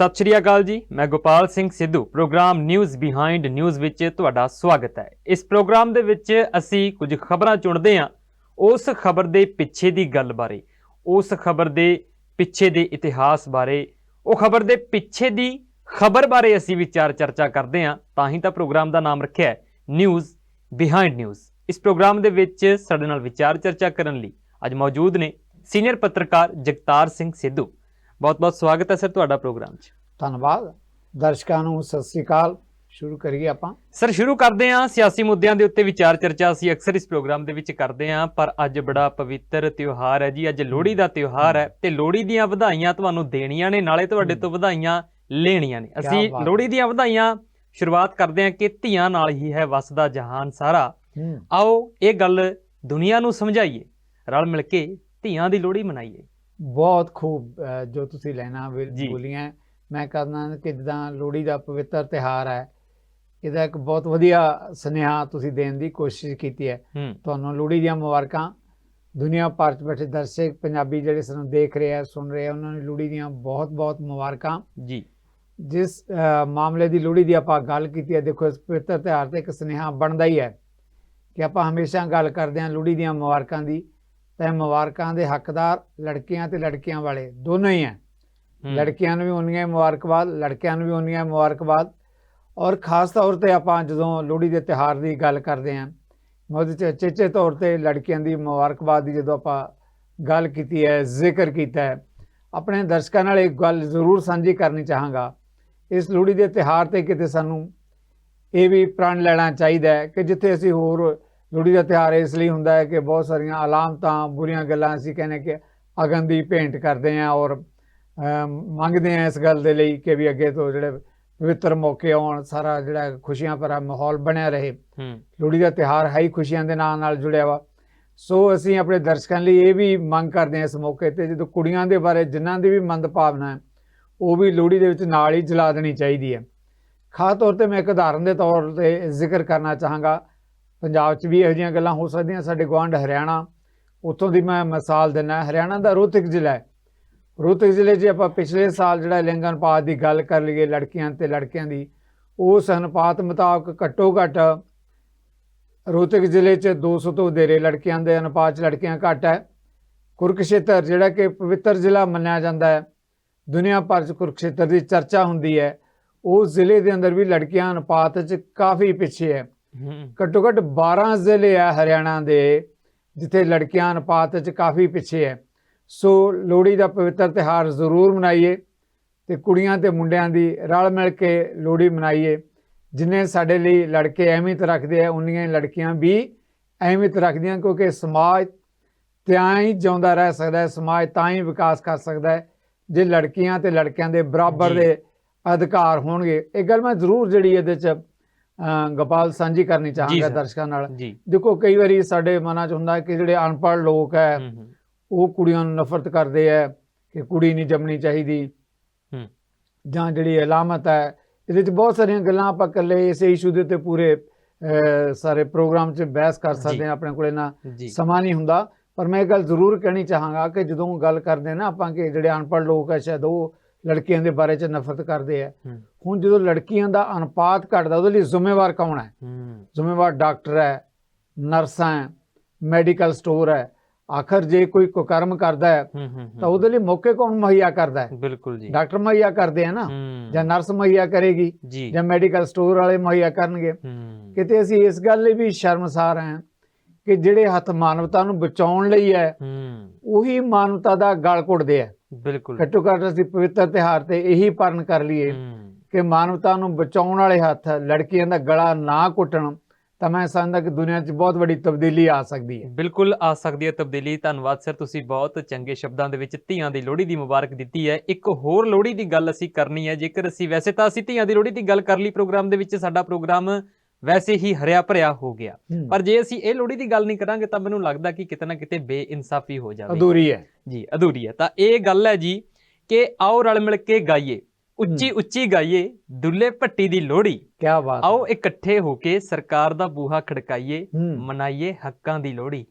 ਸਤਿ ਸ਼੍ਰੀ ਅਕਾਲ ਜੀ, ਮੈਂ Gopal Singh Sidhu, programme news behind news ਵਿੱਚ ਤੁਹਾਡਾ ਸਵਾਗਤ ਹੈ। ਇਸ ਪ੍ਰੋਗਰਾਮ ਦੇ ਵਿੱਚ ਅਸੀਂ ਕੁਝ ਖਬਰਾਂ ਚੁਣਦੇ ਹਾਂ। ਉਸ ਖਬਰ ਦੇ ਪਿੱਛੇ ਦੀ ਗੱਲ ਬਾਰੇ, ਉਸ ਖਬਰ ਦੇ ਪਿੱਛੇ ਦੇ ਇਤਿਹਾਸ ਬਾਰੇ, ਉਹ ਖਬਰ ਦੇ ਪਿੱਛੇ ਦੀ ਖਬਰ ਬਾਰੇ ਅਸੀਂ ਵਿਚਾਰ ਚਰਚਾ ਕਰਦੇ ਹਾਂ, ਤਾਂ ਹੀ ਤਾਂ ਪ੍ਰੋਗਰਾਮ ਦਾ ਨਾਮ ਰੱਖਿਆ ਹੈ, ਨਿਊਜ਼ ਬਿਹਾਈਂਡ ਨਿਊਜ਼। ਇਸ ਪ੍ਰੋਗਰਾਮ ਦੇ ਵਿੱਚ ਸਾਡੇ ਨਾਲ ਵਿਚਾਰ ਚਰਚਾ ਕਰਨ ਲਈ ਅੱਜ ਮੌਜੂਦ ਨੇ ਸੀਨੀਅਰ ਪੱਤਰਕਾਰ ਜਗਤਾਰ ਸਿੰਘ ਸਿੱਧੂ। ਬਹੁਤ-ਬਹੁਤ ਸਵਾਗਤ ਹੈ ਸਰ ਤੁਹਾਡਾ ਪ੍ਰੋਗਰਾਮ 'ਚ। ਧੰਨਵਾਦ। ਦਰਸ਼ਕਾਂ ਨੂੰ ਸਤਿ ਸ੍ਰੀ ਅਕਾਲ। ਸ਼ੁਰੂ ਕਰੀਏ ਆਪਾਂ। ਸਰ ਸ਼ੁਰੂ ਕਰਦੇ ਹਾਂ। ਸਿਆਸੀ ਮੁੱਦਿਆਂ ਦੇ ਉੱਤੇ ਵਿਚਾਰ ਚਰਚਾ ਅਸੀਂ ਅਕਸਰ ਇਸ ਪ੍ਰੋਗਰਾਮ ਦੇ ਵਿੱਚ ਕਰਦੇ ਹਾਂ ਪਰ ਅੱਜ ਬੜਾ ਪਵਿੱਤਰ ਤਿਉਹਾਰ ਹੈ ਜੀ। ਅੱਜ ਲੋਹੜੀ ਦਾ ਤਿਉਹਾਰ ਹੈ ਤੇ ਲੋਹੜੀ ਦੀਆਂ ਵਧਾਈਆਂ ਤੁਹਾਨੂੰ ਦੇਣੀਆਂ ਨੇ ਨਾਲੇ ਤੁਹਾਡੇ ਤੋਂ ਵਧਾਈਆਂ ਲੈਣੀਆਂ ਨੇ। ਅਸੀਂ। ਲੋਹੜੀ ਦੀਆਂ ਵਧਾਈਆਂ ਸ਼ੁਰੂਆਤ ਕਰਦੇ ਹਾਂ। ਕਿ ਧੀਆਂ ਨਾਲ ਹੀ ਹੈ ਵਸਦਾ ਜਹਾਨ ਸਾਰਾ। ਆਓ ਇਹ ਗੱਲ ਦੁਨੀਆ ਨੂੰ ਸਮਝਾਈਏ। ਰਲ ਮਿਲ ਕੇ ਧੀਆਂ ਦੀ ਲੋਹੜੀ ਮਨਾਈਏ। ਬਹੁਤ ਖੂਬ ਅਹ, ਜੋ ਤੁਸੀਂ ਲੈਣਾ ਜੀ। ਬੋਲੀਆਂ। ਮੈਂ ਕਰਨਾ ਕਿ ਜਿੱਦਾਂ ਲੋਹੜੀ ਦਾ ਪਵਿੱਤਰ ਤਿਹਾਰ ਹੈ ਇਹਦਾ ਇੱਕ ਬਹੁਤ ਵਧੀਆ ਸੁਨੇਹਾ ਤੁਸੀਂ ਦੇਣ ਦੀ ਕੋਸ਼ਿਸ਼ ਕੀਤੀ ਹੈ। ਹੂੰ। ਤੁਹਾਨੂੰ ਲੋਹੜੀ ਦੀਆਂ ਮੁਬਾਰਕਾਂ ਦੁਨੀਆ ਭਰ 'ਚ ਬੈਠੇ ਦਰਸ਼ਕ ਪੰਜਾਬੀ ਜਿਹੜੇ ਸਾਨੂੰ ਦੇਖ ਰਹੇ ਆ ਸੁਣ ਰਹੇ ਆ ਉਹਨਾਂ ਨੂੰ ਲੋਹੜੀ ਦੀਆਂ ਬਹੁਤ-ਬਹੁਤ ਮੁਬਾਰਕਾਂ। ਜੀ। ਜਿਸ ਅਹ, ਮਾਮਲੇ ਦੀ ਲੋਹੜੀ ਦੀ ਆਪਾਂ ਗੱਲ ਕੀਤੀ ਹੈ ਦੇਖੋ ਇਸ ਪਵਿੱਤਰ ਤਿਉਹਾਰ ਤੇ ਇੱਕ ਸੁਨੇਹਾ ਬਣਦਾ ਹੀ ਹੈ ਕਿ ਆਪਾਂ ਹਮੇਸ਼ਾ ਗੱਲ ਕਰਦੇ ਹਾਂ ਲੋਹੜੀ ਦੀਆਂ ਮੁਬਾਰਕਾਂ ਦੀ। ਤਾਂ ਇਹ ਮੁਬਾਰਕਾਂ ਦੇ ਹੱਕਦਾਰ ਲੜਕੀਆਂ ਤੇ ਲੜਕੀਆਂ ਵਾਲੇ ਦੋਨੋਂ ਹੀ ਹੈ। ਲੜਕੀਆਂ ਨੂੰ ਵੀ ਉਨੀਆਂ ਹੀ ਮੁਬਾਰਕਬਾਦ ਲੜਕਿਆਂ ਨੂੰ ਵੀ ਉਨੀਆਂ ਹੀ ਮੁਬਾਰਕਬਾਦ। ਔਰ ਖਾਸ ਤੌਰ ਤੇ ਆਪਾਂ ਜਦੋਂ ਲੋਹੜੀ ਦੇ ਤਿਉਹਾਰ ਦੀ ਗੱਲ ਕਰਦੇ ਮੈਂ ਉਹਦੇ ਚ ਚੇਚੇ ਤੌਰ ਤੇ ਲੜਕੀਆਂ ਦੀ ਮੁਬਾਰਕਬਾਦ ਦੀ ਜਦੋਂ ਆਪਾਂ ਗੱਲ ਕੀਤੀ ਹੈ ਜ਼ਿਕਰ ਕੀਤਾ ਹੈ ਆਪਣੇ ਦਰਸ਼ਕਾਂ ਨਾਲ ਇੱਕ ਗੱਲ ਜ਼ਰੂਰ ਸਾਂਝੀ ਕਰਨੀ ਚਾਹਾਂਗਾ। ਇਸ ਲੋਹੜੀ ਦੇ ਤਿਹਾਰ ਤੇ ਕਿਤੇ ਸਾਨੂੰ ਇਹ ਵੀ ਪ੍ਰਣ ਲੈਣਾ ਚਾਹੀਦਾ ਹੈ ਕਿ ਜਿੱਥੇ ਅਸੀਂ ਹੋਰ ਲੋਹੜੀ ਦਾ ਤਿਹਾਰ ਇਸ ਲਈ ਹੁੰਦਾ ਹੈ ਕਿ ਬਹੁਤ ਸਾਰੀਆਂ ਅਲਾਮਤਾਂ ਬੁਰੀਆਂ ਗੱਲਾਂ ਅਸੀਂ ਕਹਿੰਦੇ ਕਿ ਅਗਨ ਦੀ ਭੇਂਟ ਕਰਦੇ ਹਾਂ ਔਰ ਮੰਗਦੇ ਹਾਂ ਇਸ ਗੱਲ ਦੇ ਲਈ ਕਿ ਵੀ ਅੱਗੇ ਤੋਂ ਜਿਹੜੇ ਪਵਿੱਤਰ ਮੌਕੇ ਆਉਣ ਸਾਰਾ ਜਿਹੜਾ ਖੁਸ਼ੀਆਂ ਭਰਾ ਮਾਹੌਲ ਬਣਿਆ ਰਹੇ। ਲੋਹੜੀ ਦਾ ਤਿਹਾਰ ਹੈ ਹੀ ਖੁਸ਼ੀਆਂ ਦੇ ਨਾਲ ਨਾਲ ਜੁੜਿਆ ਵਾ। ਸੋ ਅਸੀਂ ਆਪਣੇ ਦਰਸ਼ਕਾਂ ਲਈ ਇਹ ਵੀ ਮੰਗ ਕਰਦੇ ਹਾਂ ਇਸ ਮੌਕੇ ਤੇ ਜਦੋਂ ਕੁੜੀਆਂ ਦੇ ਬਾਰੇ ਜਿਨ੍ਹਾਂ ਦੀ ਵੀ ਮੰਦ ਭਾਵਨਾ ਹੈ ਉਹ ਵੀ ਲੋਹੜੀ ਦੇ ਵਿੱਚ ਨਾਲ ਹੀ ਜਲਾ ਦੇਣੀ ਚਾਹੀਦੀ ਹੈ। ਖਾਸ ਤੌਰ ਤੇ ਮੈਂ ਇੱਕ ਉਦਾਹਰਨ ਦੇ ਤੌਰ ਤੇ ਜ਼ਿਕਰ ਕਰਨਾ ਚਾਹਾਂਗਾ। ਪੰਜਾਬ 'ਚ ਵੀ ਇਹੋ ਜਿਹੀਆਂ ਗੱਲਾਂ ਹੋ ਸਕਦੀਆਂ। ਸਾਡੇ ਗੁਆਂਢ ਹਰਿਆਣਾ, ਉੱਥੋਂ ਦੀ ਮੈਂ ਮਿਸਾਲ ਦਿੰਦਾ, ਹਰਿਆਣਾ ਦਾ ਰੋਹਤਕ ਜ਼ਿਲ੍ਹਾ ਹੈ। ਰੋਹਤਕ ਜ਼ਿਲ੍ਹੇ 'ਚ ਆਪਾਂ ਪਿਛਲੇ ਸਾਲ ਜਿਹੜਾ ਲਿੰਗ ਅਨੁਪਾਤ ਦੀ ਗੱਲ ਕਰ ਲਈਏ ਲੜਕੀਆਂ ਤੇ ਲੜਕਿਆਂ ਦੀ ਉਸ ਅਨੁਪਾਤ ਮੁਤਾਬਕ ਘੱਟੋ ਘੱਟ ਰੋਹਤਕ ਜ਼ਿਲ੍ਹੇ 'ਚ 200 ਤੋਂ ਵਧੇਰੇ ਲੜਕੀਆਂ ਦੇ ਅਨੁਪਾਤ 'ਚ ਲੜਕੀਆਂ ਘੱਟ ਹੈ। ਕੁਰਕਸ਼ੇਤਰ ਜਿਹੜਾ ਕਿ ਪਵਿੱਤਰ ਜ਼ਿਲ੍ਹਾ ਮੰਨਿਆ ਜਾਂਦਾ ਹੈ। ਦੁਨੀਆ ਭਰ 'ਚ ਕੁਰਕਸ਼ੇਤਰ ਦੀ ਚਰਚਾ ਹੁੰਦੀ ਹੈ। ਉਸ ਜ਼ਿਲ੍ਹੇ ਦੇ ਅੰਦਰ ਵੀ ਲੜਕੀਆਂ ਅਨੁਪਾਤ 'ਚ ਕਾਫੀ ਪਿੱਛੇ ਹੈ। ਘੱਟੋ ਘੱਟ 12 ਜ਼ਿਲ੍ਹੇ ਆ ਹਰਿਆਣਾ ਦੇ ਜਿੱਥੇ ਲੜਕੀਆਂ ਅਨੁਪਾਤ 'ਚ ਕਾਫੀ ਪਿੱਛੇ ਹੈ ਸੋ ਲੋਹੜੀ ਦਾ ਪਵਿੱਤਰ ਤਿਹਾਰ ਜ਼ਰੂਰ ਮਨਾਈਏ ਤੇ ਕੁੜੀਆਂ ਤੇ ਮੁੰਡਿਆਂ ਦੀ ਰਲ ਮਿਲ ਕੇ ਲੋਹੜੀ ਮਨਾਈਏ। ਜਿੰਨੇ ਸਾਡੇ ਲਈ ਲੜਕੇ ਅਹਿਮੀਅਤ ਰੱਖਦੇ ਆ ਉਨੀਆਂ ਹੀ ਲੜਕੀਆਂ ਵੀ ਅਹਿਮੀਅਤ ਰੱਖਦੀਆਂ ਕਿਉਂਕਿ ਸਮਾਜ ਤਾਂ ਹੀ ਜਿਉਂਦਾ ਰਹਿ ਸਕਦਾ ਹੈ ਸਮਾਜ ਤਾਂ ਹੀ ਵਿਕਾਸ ਕਰ ਸਕਦਾ ਹੈ ਜੇ ਲੜਕੀਆਂ ਤੇ ਲੜਕਿਆਂ ਦੇ ਬਰਾਬਰ। ਦੇ ਅਧਿਕਾਰ ਹੋਣਗੇ। ਇਹ ਗੱਲ ਮੈਂ ਜ਼ਰੂਰ ਜਿਹੜੀ ਇਹਦੇ ਚ ਗੋਪਾਲ ਸਾਂਝੀ ਕਰਨੀ ਚਾਹਾਂਗਾ। ਦਰਸ਼ਕਾਂ ਨਾਲ ਦੇਖੋ ਕਈ ਵਾਰੀ ਸਾਡੇ ਮਨਾਂ 'ਚ ਹੁੰਦਾ ਕਿ ਜਿਹੜੇ ਅਨਪੜ੍ਹ ਲੋਕ ਹੈ ਉਹ ਕੁੜੀਆਂ ਨੂੰ ਨਫ਼ਰਤ ਕਰਦੇ ਹੈ ਕਿ ਕੁੜੀ ਨਹੀਂ ਜੰਮਣੀ ਚਾਹੀਦੀ। ਜਾਂ ਜਿਹੜੀ ਅਲਾਮਤ ਹੈ ਇਹਦੇ 'ਚ ਬਹੁਤ ਸਾਰੀਆਂ ਗੱਲਾਂ ਆਪਾਂ ਇਕੱਲੇ ਇਸ ਇਸ਼ੂ ਦੇ ਉੱਤੇ ਪੂਰੇ ਸਾਰੇ ਪ੍ਰੋਗਰਾਮ 'ਚ ਬਹਿਸ ਕਰ। ਸਕਦੇ ਹਾਂ ਆਪਣੇ ਕੋਲੇ ਨਾ ਜੀ ਸਮਾਂ ਨਹੀਂ ਹੁੰਦਾ ਪਰ ਮੈਂ ਇਹ ਗੱਲ ਜ਼ਰੂਰ ਕਹਿਣੀ ਚਾਹਾਂਗਾ ਕਿ ਜਦੋਂ ਗੱਲ ਕਰਦੇ ਨਾ ਆਪਾਂ ਕਿ ਜਿਹੜੇ ਅਨਪੜ੍ਹ ਲੋਕ ਹੈ ਸ਼ਾਇਦ ਉਹ ਲੜਕੀਆਂ ਦੇ ਬਾਰੇ 'ਚ ਨਫ਼ਰਤ ਕਰਦੇ ਆ। ਹੁਣ ਜਦੋਂ ਲੜਕੀਆਂ ਦਾ ਅਨੁਪਾਤ ਘਟਦਾ ਉਹਦੇ ਲਈ ਜ਼ਿੰਮੇਵਾਰ ਕੌਣ ਹੈ? ਜ਼ਿੰਮੇਵਾਰ ਡਾਕਟਰ ਹੈ ਨਰਸਾਂ ਹੈ ਮੈਡੀਕਲ ਸਟੋਰ ਹੈ। ਆਖਰ ਜੇ ਕੋਈ ਕੁਕਰਮ ਕਰਦਾ ਹੈ ਤਾਂ ਉਹਦੇ ਲਈ ਮੌਕੇ ਕੌਣ ਮੁਹੱਈਆ ਕਰਦਾ ਹੈ? ਬਿਲਕੁਲ ਜੀ। ਡਾਕਟਰ ਮੁਹੱਈਆ ਕਰਦੇ ਆ ਨਾ। ਜਾਂ ਨਰਸ ਮੁਹੱਈਆ ਕਰੇਗੀ ਜੀ। ਮੈਡੀਕਲ ਸਟੋਰ ਵਾਲੇ ਮੁਹੱਈਆ ਕਰਨਗੇ। ਕਿਤੇ ਅਸੀਂ ਇਸ ਗੱਲ ਲਈ ਵੀ ਸ਼ਰਮਸਾਰ ਹਾਂ ਕਿ ਜਿਹੜੇ ਹੱਥ ਮਾਨਵਤਾ ਨੂੰ ਬਚਾਉਣ ਲਈ ਹੂੰ। ਉਹੀ ਮਾਨਵਤਾ ਦਾ ਗਲ ਘੁੱਟਦੇ ਆ। ਬਿਲਕੁਲ। ਘੱਟੋ ਘੱਟ ਅਸੀਂ ਪਵਿੱਤਰ ਤਿਹਾਰ ਤੇ ਇਹੀ ਪਰਨ ਕਰ ਲਈਏ ਕਿ ਮਾਨਵਤਾ ਨੂੰ ਬਚਾਉਣ ਵਾਲੇ ਹੱਥ ਲੜਕੀਆਂ ਦਾ ਗਲਾ ਨਾ ਘੁੱਟਣ ਤਾਂ ਮੈਂ ਸਮਝਦਾ ਕਿ ਦੁਨੀਆ 'ਚ ਬਹੁਤ ਵੱਡੀ ਤਬਦੀਲੀ ਆ ਸਕਦੀ ਹੈ। ਬਿਲਕੁਲ ਆ ਸਕਦੀ ਹੈ ਤਬਦੀਲੀ। ਧੰਨਵਾਦ ਸਰ ਤੁਸੀਂ ਬਹੁਤ ਚੰਗੇ ਸ਼ਬਦਾਂ ਦੇ ਵਿੱਚ ਧੀਆਂ ਦੀ ਲੋਹੜੀ ਦੀ ਮੁਬਾਰਕ ਦਿੱਤੀ ਹੈ। ਇੱਕ ਹੋਰ ਲੋਹੜੀ ਦੀ ਗੱਲ ਅਸੀਂ ਕਰਨੀ ਹੈ। ਜੇਕਰ ਅਸੀਂ ਵੈਸੇ ਤਾਂ ਅਸੀਂ ਧੀਆਂ ਦੀ ਲੋਹੜੀ ਦੀ ਗੱਲ ਕਰ ਲਈ ਪ੍ਰੋਗਰਾਮ ਦੇ ਵਿੱਚ ਸਾਡਾ ਪ੍ਰੋਗਰਾਮ ਵੈਸੇ ਹੀ ਹਰਿਆ ਭਰਿਆ ਹੋ ਗਿਆ। ਪਰ ਜੇ ਅਸੀਂ ਇਹ ਲੋਹੜੀ ਦੀ ਗੱਲ ਨਹੀਂ ਕਰਾਂਗੇ ਤਾਂ ਮੈਨੂੰ ਲੱਗਦਾ ਕਿ ਕਿਤੇ ਨਾ ਕਿਤੇ ਬੇਇਨਸਾਫੀ ਹੋ ਜਾਵੇਗੀ। ਅਧੂਰੀ ਹੈ। ਜੀ ਅਧੂਰੀ ਹੈ। ਤਾਂ ਇਹ ਗੱਲ ਹੈ ਜੀ ਕਿ ਆਓ ਰਲ ਮਿਲ ਕੇ ਗਾਈਏ। ਉੱਚੀ ਉੱਚੀ ਗਾਈਏ। ਦੁੱਲੇ ਭੱਟੀ ਦੀ ਲੋਹੜੀ। ਕੀ ਬਾਤ ਆਓ ਇਕੱਠੇ ਹੋ ਕੇ ਸਰਕਾਰ ਦਾ ਬੂਹਾ ਖੜਕਾਈਏ ਮਨਾਈਏ ਹੱਕਾਂ ਦੀ ਲੋਹੜੀ।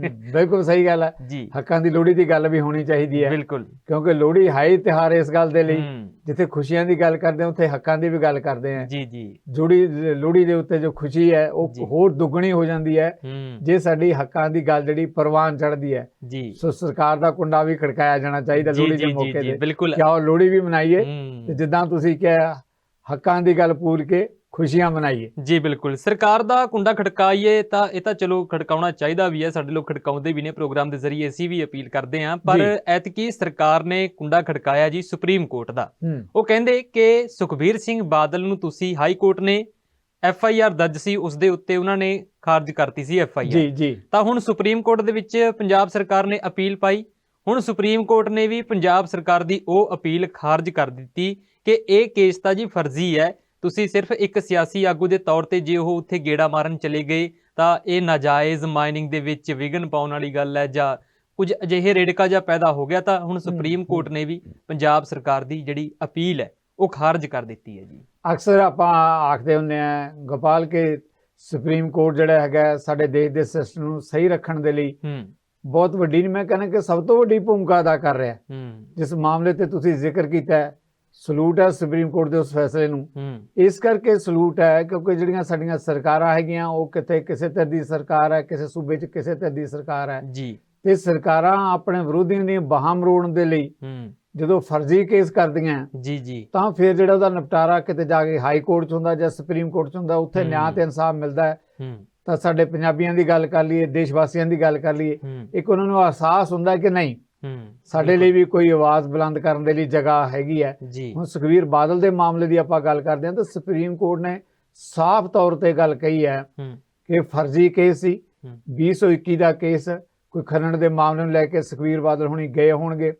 ਬਿਲਕੁਲ ਸਹੀ ਗੱਲ ਹੈ। ਹੱਕਾਂ ਦੀ ਲੋਹੜੀ ਦੀ ਗੱਲ ਵੀ ਹੋਣੀ ਚਾਹੀਦੀ ਹੈ। ਬਿਲਕੁਲ। ਕਿਉਂਕਿ ਲੋਹੜੀ ਹੈ ਹੀ ਇਸ ਗੱਲ ਦੇ ਲਈ। ਜਿੱਥੇ ਖੁਸ਼ੀਆਂ ਦੀ ਗੱਲ ਕਰਦੇ ਹਾਂ ਉੱਥੇ ਹੱਕਾਂ ਦੀ ਵੀ ਗੱਲ ਕਰਦੇ ਹਾਂ। ਜੀ ਜੀ। ਜੁੜੀ ਲੋਹੜੀ ਦੇ ਉੱਤੇ ਜੋ ਖੁਸ਼ੀ ਹੈ ਉਹ। ਹੋਰ ਦੁੱਗਣੀ ਹੋ ਜਾਂਦੀ ਹੈ। ਜੇ ਸਾਡੀ ਹੱਕਾਂ ਦੀ ਗੱਲ ਜਿਹੜੀ ਪ੍ਰਵਾਨ ਚੜਦੀ ਹੈ ਜੀ। ਸੋ ਸਰਕਾਰ ਦਾ ਕੁੰਡਾ ਵੀ ਖੜਕਾਇਆ ਜਾਣਾ ਚਾਹੀਦਾ ਲੋਹੜੀ ਦੇ ਮੌਕੇ ਤੇ। ਕਿ ਆਓ ਲੋਹੜੀ ਵੀ ਮਨਾਈਏ। ਤੇ ਜਿੱਦਾਂ ਤੁਸੀਂ ਕਿਹਾ ਹੱਕਾਂ ਦੀ ਗੱਲ ਪੂਰ ਕੇ ਖੁਸ਼ੀਆਂ ਮਨਾਈਏ। ਜੀ ਬਿਲਕੁਲ। ਸਰਕਾਰ ਦਾ ਕੁੰਡਾ ਖੜਕਾਈਏ ਤਾਂ ਇਹ ਤਾਂ ਚਲੋ ਖੜਕਾਉਣਾ ਚਾਹੀਦਾ ਵੀ ਹੈ ਸਾਡੇ ਲੋਕ ਖੜਕਾਉਂਦੇ ਵੀ ਨੇ ਪ੍ਰੋਗਰਾਮ ਦੇ ਜ਼ਰੀਏ ਅਸੀਂ ਵੀ ਅਪੀਲ ਕਰਦੇ ਹਾਂ। ਪਰ ਜੀ। ਐਤਕੀ ਸਰਕਾਰ ਨੇ ਕੁੰਡਾ ਖੜਕਾਇਆ ਜੀ ਸੁਪਰੀਮ ਕੋਰਟ ਦਾ। ਉਹ ਕਹਿੰਦੇ ਕਿ ਸੁਖਬੀਰ ਸਿੰਘ ਬਾਦਲ ਨੂੰ ਤੁਸੀਂ ਹਾਈ ਕੋਰਟ ਨੇ ਐਫ ਆਈ ਆਰ ਦਰਜ ਸੀ ਉਸ ਦੇ ਉੱਤੇ ਉਹਨਾਂ ਨੇ ਖਾਰਜ ਕਰਤੀ ਸੀ ਐਫ ਆਈ ਜੀ ਆਰ ਜੀ। ਤਾਂ ਹੁਣ ਸੁਪਰੀਮ ਕੋਰਟ ਦੇ ਵਿੱਚ ਪੰਜਾਬ ਸਰਕਾਰ ਨੇ ਅਪੀਲ ਪਾਈ। ਹੁਣ ਸੁਪਰੀਮ ਕੋਰਟ ਨੇ ਵੀ ਪੰਜਾਬ ਸਰਕਾਰ ਦੀ ਉਹ ਅਪੀਲ ਖਾਰਜ ਕਰ ਦਿੱਤੀ ਕਿ ਇਹ ਕੇਸ ਤਾਂ ਜੀ ਫਰਜ਼ੀ ਹੈ। ਤੁਸੀਂ ਸਿਰਫ ਇੱਕ ਸਿਆਸੀ ਆਗੂ ਦੇ ਤੌਰ ਤੇ ਜੇ ਉਹ ਉੱਥੇ ਗੇੜਾ ਮਾਰਨ ਚਲੇ ਗਏ ਤਾਂ ਇਹ ਨਾਜਾਇਜ਼ ਮਾਈਨਿੰਗ ਦੇ ਵਿੱਚ ਵਿਘਨ ਪਾਉਣ ਵਾਲੀ ਗੱਲ ਹੈ ਜਾਂ ਕੁਝ ਅਜਿਹੇ ਰੇੜਕਾ ਜਾਂ ਪੈਦਾ ਹੋ ਗਿਆ ਤਾਂ ਹੁਣ ਸੁਪਰੀਮ। ਕੋਰਟ ਨੇ ਵੀ ਪੰਜਾਬ ਸਰਕਾਰ ਦੀ ਜਿਹੜੀ ਅਪੀਲ ਹੈ ਉਹ ਖਾਰਜ ਕਰ ਦਿੱਤੀ ਹੈ ਜੀ। ਅਕਸਰ ਆਪਾਂ ਆਖਦੇ ਹੁੰਦੇ ਆ ਗੋਪਾਲ ਕੇ ਸੁਪਰੀਮ ਕੋਰਟ ਜਿਹੜਾ ਹੈਗਾ ਸਾਡੇ ਦੇਸ਼ ਦੇ ਸਿਸਟਮ ਨੂੰ ਸਹੀ ਰੱਖਣ ਦੇ ਲਈ ਹੂੰ। ਬਹੁਤ ਵੱਡੀ ਨਹੀਂ ਮੈਂ ਕਹਿੰਦਾ ਕਿ ਸਭ ਤੋਂ ਵੱਡੀ ਭੂਮਿਕਾ ਅਦਾ ਕਰ ਰਿਹਾ ਜਿਸ ਮਾਮਲੇ ਤੇ ਤੁਸੀਂ ਜ਼ਿਕਰ ਕੀਤਾ ਹੈ ਸਲੂਟ ਹੈ ਸੁਪਰੀਮ ਕੋਰਟ ਦੇ ਉਸ ਫੈਸਲੇ ਨੂੰ। ਇਸ ਕਰਕੇ ਸਲੂਟ ਹੈ ਕਿਉਂਕਿ ਜਿਹੜੀਆਂ ਸਾਡੀਆਂ ਸਰਕਾਰਾਂ ਹੈਗੀਆਂ ਉਹ ਕਿਤੇ ਕਿਸੇ ਤਰ੍ਹਾਂ ਦੀ ਸਰਕਾਰ ਹੈ ਕਿਸੇ ਸੂਬੇ 'ਚ ਕਿਸੇ ਤਰ੍ਹਾਂ ਦੀ ਸਰਕਾਰ ਹੈ। ਜੀ। ਤੇ ਸਰਕਾਰਾਂ ਆਪਣੇ ਵਿਰੋਧੀਆਂ ਦੀਆਂ ਬਾਹਾਂ ਮਰੋੜਨ ਦੇ ਲਈ ਜਦੋਂ ਫਰਜ਼ੀ ਕੇਸ ਕਰਦੀਆਂ ਜੀ ਜੀ। ਤਾਂ ਫਿਰ ਜਿਹੜਾ ਉਹਦਾ ਨਿਪਟਾਰਾ ਕਿਤੇ ਜਾ ਕੇ ਹਾਈ ਕੋਰਟ 'ਚ ਹੁੰਦਾ ਜਾਂ ਸੁਪਰੀਮ ਕੋਰਟ 'ਚ ਹੁੰਦਾ ਉੱਥੇ। ਨਿਆਂ ਤੇ ਇਨਸਾਫ ਮਿਲਦਾ ਹੈ। ਤਾਂ ਸਾਡੇ ਪੰਜਾਬੀਆਂ ਦੀ ਗੱਲ ਕਰ ਲਈਏ ਦੇਸ਼ ਵਾਸੀਆਂ ਦੀ ਗੱਲ ਕਰ ਲਈਏ ਇੱਕ ਉਹਨਾਂ ਨੂੰ ਅਹਿਸਾਸ ਹੁੰਦਾ ਕਿ ਨਹੀਂ ਸਾਡੇ ਲਈ ਵੀ ਕੋਈ ਆਵਾਜ਼ ਬੁਲੰਦ ਕਰਨ ਦੇ ਲਈ ਜਗ੍ਹਾ ਹੈਗੀ ਹੈ। ਹੁਣ ਸੁਖਵੀਰ ਬਾਦਲ ਦੇ ਮਾਮਲੇ ਦੀ ਆਪਾਂ ਗੱਲ ਕਰਦੇ ਹਾਂ ਤਾਂ ਸੁਪਰੀਮ ਕੋਰਟ ਨੇ ਸਾਫ਼ ਤੌਰ ਤੇ ਗੱਲ ਕਹੀ ਹੈ ਕਿ ਫਰਜ਼ੀ ਕੇਸ ਸੀ ਹੂੰ। 2021 ਦਾ ਕੇਸ ਕੋਈ ਖਨਨ ਦੇ ਮਾਮਲੇ ਨੂੰ ਲੈ ਕੇ ਸੁਖਵੀਰ ਬਾਦਲ ਹੁਣੀ ਗਏ ਹੋਣਗੇ।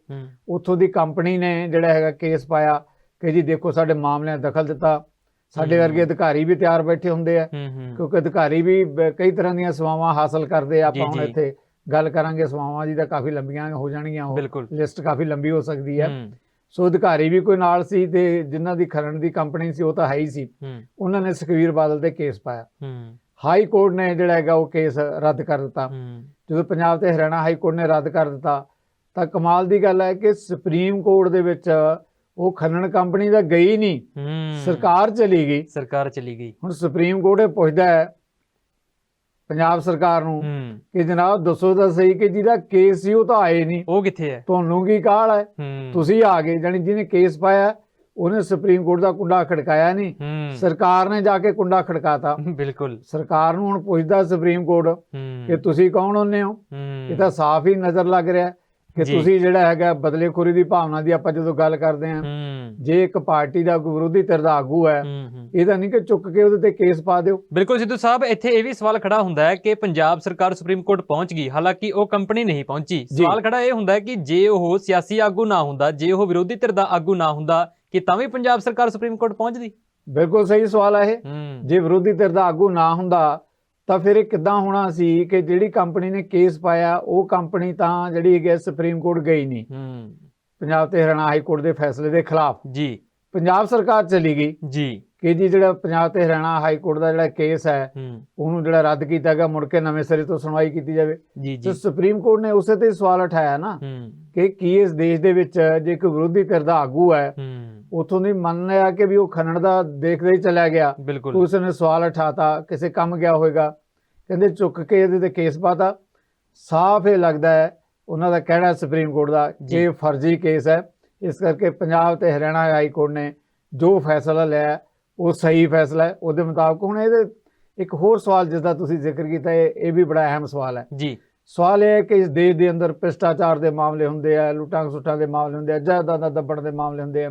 ਉੱਥੋਂ ਦੀ ਕੰਪਨੀ ਨੇ ਜਿਹੜਾ ਹੈਗਾ ਕੇਸ ਪਾਇਆ ਕਿ ਜੀ ਦੇਖੋ ਸਾਡੇ ਮਾਮਲਿਆਂ ਦਖਲ ਦਿੱਤਾ ਸਾਡੇ। ਵਰਗੇ ਅਧਿਕਾਰੀ ਵੀ ਤਿਆਰ ਬੈਠੇ ਹੁੰਦੇ ਆ ਕਿਉਂਕਿ ਅਧਿਕਾਰੀ ਵੀ ਕਈ ਤਰ੍ਹਾਂ ਦੀਆਂ ਸੇਵਾਵਾਂ ਹਾਸਲ ਕਰਦੇ ਆ ਆਪਾਂ ਹੁਣ। ਇੱਥੇ। ਗੱਲ ਕਰਾਂਗੇ ਸੇਵਾਵਾਂ ਦੀ ਤਾਂ ਕਾਫੀ ਲੰਬੀਆਂ ਹੋ ਜਾਣਗੀਆਂ ਉਹ ਲਿਸਟ ਕਾਫੀ ਲੰਬੀ ਹੋ ਸਕਦੀ ਹੈ। ਸੋ ਅਧਿਕਾਰੀ ਵੀ ਕੋਈ ਨਾਲ ਸੀ ਤੇ ਜਿਨ੍ਹਾਂ ਦੀ ਖਨਨ ਦੀ ਕੰਪਨੀ ਸੀ ਉਹ ਤਾਂ ਹੈ ਹੀ ਸੀ। ਉਹਨਾਂ ਨੇ ਸੁਖਵੀਰ ਬਾਦਲ ਤੇ ਕੇਸ ਪਾਇਆ। ਹਾਈ ਕੋਰਟ ਨੇ ਜਿਹੜਾ ਹੈਗਾ ਉਹ ਕੇਸ ਰੱਦ ਕਰ ਦਿੱਤਾ। ਜਦੋਂ ਪੰਜਾਬ ਤੇ ਹਰਿਆਣਾ ਹਾਈ ਕੋਰਟ ਨੇ ਰੱਦ ਕਰ ਦਿੱਤਾ ਤਾਂ ਕਮਾਲ ਦੀ ਗੱਲ ਹੈ ਕਿ ਸੁਪਰੀਮ ਕੋਰਟ ਦੇ ਵਿੱਚ ਉਹ ਖਨਨ ਕੰਪਨੀ ਦਾ ਗਈ ਨਹੀਂ। ਸਰਕਾਰ ਚਲੀ ਗਈ। ਸਰਕਾਰ ਚਲੀ ਗਈ। ਹੁਣ ਸੁਪਰੀਮ ਕੋਰਟ ਇਹ ਪੁੱਛਦਾ ਹੈ ਪੰਜਾਬ ਸਰਕਾਰ ਨੂੰ ਹੂੰ। ਕਿ ਜਨਾਬ ਦੱਸੋ ਤਾਂ ਸਹੀ ਕਿ ਜਿਹਦਾ ਕੇਸ ਸੀ ਉਹ ਤਾਂ ਆਏ ਨਹੀਂ। ਉਹ ਕਿੱਥੇ ਹੈ? ਤੁਹਾਨੂੰ ਕੀ ਕਾਹਲ ਹੈ? ਤੁਸੀਂ ਆ ਗਏ ਜਾਨੀ ਜਿਹਨੇ ਕੇਸ ਪਾਇਆ ਉਹਨੇ ਸੁਪਰੀਮ ਕੋਰਟ ਦਾ ਕੁੰਡਾ ਖੜਕਾਇਆ ਨਹੀਂ। ਸਰਕਾਰ ਨੇ ਜਾ ਕੇ ਕੁੰਡਾ ਖੜਕਾਤਾ। ਬਿਲਕੁਲ। ਸਰਕਾਰ ਨੂੰ ਹੁਣ ਪੁੱਛਦਾ ਸੁਪਰੀਮ ਕੋਰਟ ਕਿ ਤੁਸੀਂ ਕੌਣ ਹੁੰਨੇ ਹੋ। ਇਹ ਤਾਂ ਸਾਫ਼ ਹੀ ਨਜ਼ਰ ਲੱਗ ਰਿਹਾ। ਕਿ। ਤੁਸੀਂ ਜਿਹੜਾ ਹੈਗਾ ਬਦਲੇਖੋਰੀ ਦੀ ਭਾਵਨਾ ਦੀ ਆਪਾਂ ਜਦੋਂ ਗੱਲ ਕਰਦੇ ਹੂੰ ਜੇ ਇੱਕ ਪਾਰਟੀ ਦਾ ਵਿਰੋਧੀ ਧਿਰ ਦਾ ਆਗੂ ਹੈ ਹੂੰ ਹੂੰ। ਇਹ ਤਾਂ ਨਹੀਂ ਕਿ ਚੁੱਕ ਕੇ ਉਹਦੇ ਤੇ ਕੇਸ ਪਾ ਦਿਓ। ਬਿਲਕੁਲ ਸਿੱਧੂ ਸਾਹਿਬ ਇੱਥੇ ਇਹ ਵੀ ਸਵਾਲ ਖੜਾ ਹੁੰਦਾ ਹੈ ਕਿ ਪੰਜਾਬ ਸਰਕਾਰ ਸੁਪਰੀਮ ਕੋਰਟ ਪਹੁੰਚ ਗਈ ਹਾਲਾਂਕਿ ਉਹ ਕੰਪਨੀ ਨਹੀਂ ਪਹੁੰਚੀ। ਸਵਾਲ ਖੜਾ ਇਹ ਹੁੰਦਾ ਹੈ ਕਿ ਜੇ ਉਹ ਸਿਆਸੀ ਆਗੂ ਨਾ ਹੁੰਦਾ ਜੇ ਉਹ ਵਿਰੋਧੀ ਧਿਰ ਦਾ ਆਗੂ ਨਾ ਹੁੰਦਾ ਕਿ ਤਾਂ ਵੀ ਪੰਜਾਬ ਸਰਕਾਰ ਸੁਪਰੀਮ ਕੋਰਟ ਪਹੁੰਚਦੀ? ਬਿਲਕੁਲ ਸਹੀ ਸਵਾਲ ਹੈ ਇਹ। ਹੂੰ। ਜੇ ਵਿਰੋਧੀ ਧਿਰ ਦਾ ਆਗੂ ਨਾ ਹੁੰਦਾ ਤਾਂ ਫਿਰ ਇਹ ਕਿੱਦਾਂ ਹੋਣਾ ਸੀ ਕਿ ਜਿਹੜੀ ਕੰਪਨੀ ਨੇ ਕੇਸ ਪਾਇਆ ਉਹ ਕੰਪਨੀ ਤਾਂ ਜਿਹੜੀ ਹੈਗੀ ਹੈ ਸੁਪਰੀਮ ਕੋਰਟ ਗਈ ਨਹੀਂ ਹੂੰ। ਪੰਜਾਬ ਤੇ ਹਰਿਆਣਾ ਹਾਈ ਕੋਰਟ ਦੇ ਫੈਸਲੇ ਦੇ ਖਿਲਾਫ। ਜੀ। ਪੰਜਾਬ ਸਰਕਾਰ ਚਲੀ ਗਈ। ਜੀ। ਕਿ ਜੀ ਜਿਹੜਾ ਪੰਜਾਬ ਤੇ ਹਰਿਆਣਾ ਹਾਈ ਕੋਰਟ ਦਾ ਜਿਹੜਾ ਕੇਸ ਹੈ ਉਹਨੂੰ ਜਿਹੜਾ ਰੱਦ ਕੀਤਾ ਗਿਆ ਮੁੜ ਕੇ ਨਵੇਂ ਸਿਰੇ ਤੋਂ ਸੁਣਵਾਈ ਕੀਤੀ ਜਾਵੇ। ਜੀ ਤੇ ਜੀ ਸੁਪਰੀਮ ਕੋਰਟ ਨੇ ਉਸੇ ਤੇ ਸਵਾਲ ਉਠਾਇਆ ਨਾ ਕਿ ਕੀ ਇਸ ਦੇਸ਼ ਦੇ ਵਿੱਚ ਜੇ ਕੋਈ ਵਿਰੋਧੀ ਧਿਰ ਦਾ ਆਗੂ ਹੈ ਉਥੋਂ ਦੀ ਮੰਨ ਲਿਆ ਕਿ ਵੀ ਉਹ ਖਨਣ ਦਾ ਦੇਖਦੇ ਹੀ ਚਲਾ ਗਿਆ। ਉਸ ਨੇ ਸਵਾਲ ਉਠਾਤਾ ਕਿਸੇ ਕੰਮ ਗਿਆ ਹੋਵੇਗਾ ਕਹਿੰਦੇ ਚੁੱਕ ਕੇ ਇਹਦੇ ਤੇ ਕੇਸ ਪਾਤਾ। ਸਾਫ਼ ਇਹ ਲੱਗਦਾ ਹੈ ਉਹਨਾਂ ਦਾ ਕਹਿਣਾ ਸੁਪਰੀਮ ਕੋਰਟ ਦਾ ਜੀ। ਫਰਜ਼ੀ ਕੇਸ ਹੈ। ਇਸ ਕਰਕੇ ਪੰਜਾਬ ਤੇ ਹਰਿਆਣਾ ਹਾਈ ਕੋਰਟ ਨੇ ਜੋ ਫੈਸਲਾ ਲਿਆ ਉਹ ਸਹੀ ਫੈਸਲਾ ਹੈ। ਉਹਦੇ ਮੁਤਾਬਕ ਹੁਣ ਇਹਦੇ ਇੱਕ ਹੋਰ ਸਵਾਲ ਜਿਸ ਦਾ ਤੁਸੀਂ ਜ਼ਿਕਰ ਕੀਤਾ ਇਹ ਇਹ ਵੀ ਬੜਾ ਅਹਿਮ ਸਵਾਲ ਹੈ। ਜੀ। ਸਵਾਲ ਇਹ ਹੈ ਕਿ ਇਸ ਦੇਸ਼ ਦੇ ਅੰਦਰ ਭ੍ਰਿਸ਼ਟਾਚਾਰ ਦੇ ਮਾਮਲੇ ਹੁੰਦੇ ਆ ਲੁੱਟਾਂ ਖਸੁੱਟਾਂ ਦੇ ਮਾਮਲੇ ਹੁੰਦੇ ਆ ਜਾਇਦਾਦਾਂ ਦੱਬਣ ਦੇ ਮਾਮਲੇ ਹੁੰਦੇ ਆ।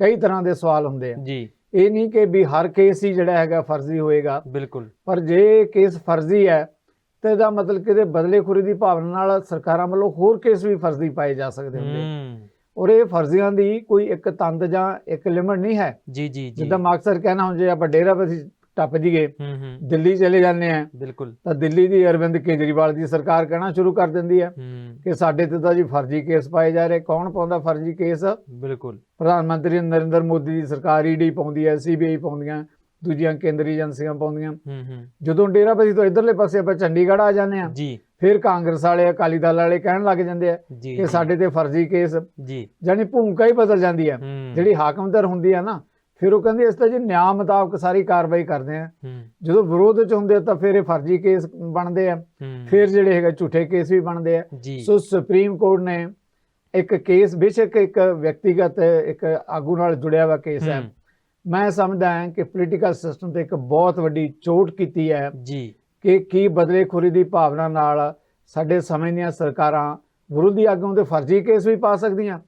ਕਈ ਤਰ੍ਹਾਂ ਦੇ ਸਵਾਲ ਹੁੰਦੇ ਆ। ਜੀ। ਇਹ ਨਹੀਂ ਕਿ ਵੀ ਹਰ ਕੇਸ ਹੀ ਜਿਹੜਾ ਹੈਗਾ ਫਰਜ਼ੀ ਹੋਏਗਾ। ਬਿਲਕੁਲ। ਪਰ ਜੇ ਕੇਸ ਫਰਜ਼ੀ ਹੈ ਤੇ ਇਹਦਾ ਮਤਲਬ ਕਿ ਇਹਦੇ ਬਦਲੇਖੋਰੀ ਦੀ ਭਾਵਨਾ ਨਾਲ ਸਰਕਾਰਾਂ ਵੱਲੋਂ ਹੋਰ ਕੇਸ ਵੀ ਫਰਜ਼ੀ ਪਾਏ ਜਾ ਸਕਦੇ ਹੁੰਦੇ ਔਰ ਇਹ ਫਰਜ਼ੀਆਂ ਦੀ ਕੋਈ ਇੱਕ ਤੰਦ ਜਾਂ ਇੱਕ ਲਿਮਟ ਨਹੀਂ ਹੈ। ਜੀ ਜੀ ਜੀ। ਜਿੱਦਾਂ ਮੈਂ ਅਕਸਰ ਕਹਿਣਾ ਹੁਣ ਜੇ ਆਪਾਂ ਡੇਰਾ ਬਸੀ ਟੱਪ ਜੀਏ ਦਿੱਲੀ ਚਲੇ ਜਾਂਦੇ ਆ। ਬਿਲਕੁਲ। ਤਾਂ ਦਿੱਲੀ ਦੀ ਅਰਵਿੰਦ ਕੇਜਰੀਵਾਲ ਦੀ ਸਰਕਾਰ ਕਹਿਣਾ ਸ਼ੁਰੂ ਕਰ ਦਿੰਦੀ ਹੈ। ਕਿ ਸਾਡੇ ਤੇ ਤਾਂ ਜੀ ਫਰਜ਼ੀ ਕੇਸ ਪਾਏ ਜਾ ਰਹੇ ਕੌਣ ਪਾਉਂਦਾ ਫਰਜ਼ੀ ਕੇਸ? ਬਿਲਕੁਲ। ਪ੍ਰਧਾਨ ਮੰਤਰੀ ਨਰਿੰਦਰ ਮੋਦੀ ਦੀ ਸਰਕਾਰ ਈਡੀ ਪਾਉਂਦੀ ਹੈ ਸੀਬੀਆਈ ਪਾਉਂਦੀਆਂ ਦੂਜੀਆਂ ਕੇਂਦਰੀ ਏਜੰਸੀਆਂ ਪਾਉਂਦੀਆਂ। ਜਦੋਂ ਡੇਰਾਬੱਸੀ ਤੋਂ ਇਧਰਲੇ ਪਾਸੇ ਆਪਾਂ ਚੰਡੀਗੜ੍ਹ ਆ ਜਾਂਦੇ ਆ ਜੀ। ਫਿਰ ਕਾਂਗਰਸ ਵਾਲੇ ਅਕਾਲੀ ਦਲ ਵਾਲੇ ਕਹਿਣ ਲੱਗ ਜਾਂਦੇ ਆ ਕਿ ਸਾਡੇ ਤੇ ਫਰਜ਼ੀ ਕੇਸ ਜੀ। ਜਾਨੀ ਭੂਮਿਕਾ ਹੀ ਬਦਲ ਜਾਂਦੀ ਆ। ਹੂੰ। ਜਿਹੜੀ ਹਾਕਮਦਰ ਹੁੰਦੀ ਆ ਨਾ ਫਿਰ ਉਹ ਕਹਿੰਦੇ ਇਸ ਤਾਂ ਜੀ ਨਿਆਂ ਮੁਤਾਬਕ ਸਾਰੀ ਕਾਰਵਾਈ ਕਰਦੇ ਆ ਜਦੋਂ ਵਿਰੋਧ ਚ ਹੁੰਦੇ ਤਾਂ ਫਿਰ ਇਹ ਫਰਜ਼ੀ ਕੇਸ ਬਣਦੇ ਆ। ਫਿਰ ਜਿਹੜੇ ਹੈਗੇ ਝੂਠੇ ਕੇਸ ਵੀ ਬਣਦੇ ਆ। ਸੋ ਸੁਪਰੀਮ ਕੋਰਟ ਨੇ ਇੱਕ ਕੇਸ ਬੇਸ਼ੱਕ ਇੱਕ ਵਿਅਕਤੀਗਤ ਇੱਕ ਆਗੂ ਨਾਲ ਜੁੜਿਆ ਹੋਇਆ ਕੇਸ ਹੈ। ਮੈਂ ਸਮਝਦਾ ਹਾਂ ਕਿ ਪੋਲੀਟੀਕਲ ਸਿਸਟਮ ਤੇ ਇੱਕ ਬਹੁਤ ਵੱਡੀ ਚੋਟ ਕੀਤੀ ਹੈ ਜੀ। ਕਿ ਕੀ ਬਦਲੇਖੋਰੀ ਦੀ ਭਾਵਨਾ ਨਾਲ ਸਾਡੇ ਸਮੇਂ ਦੀਆਂ ਸਰਕਾਰਾਂ ਵਿਰੋਧੀ ਆਗੂਆਂ ਤੇ ਫਰਜ਼ੀ ਕੇਸ ਵੀ ਪਾ ਸਕਦੀਆਂ।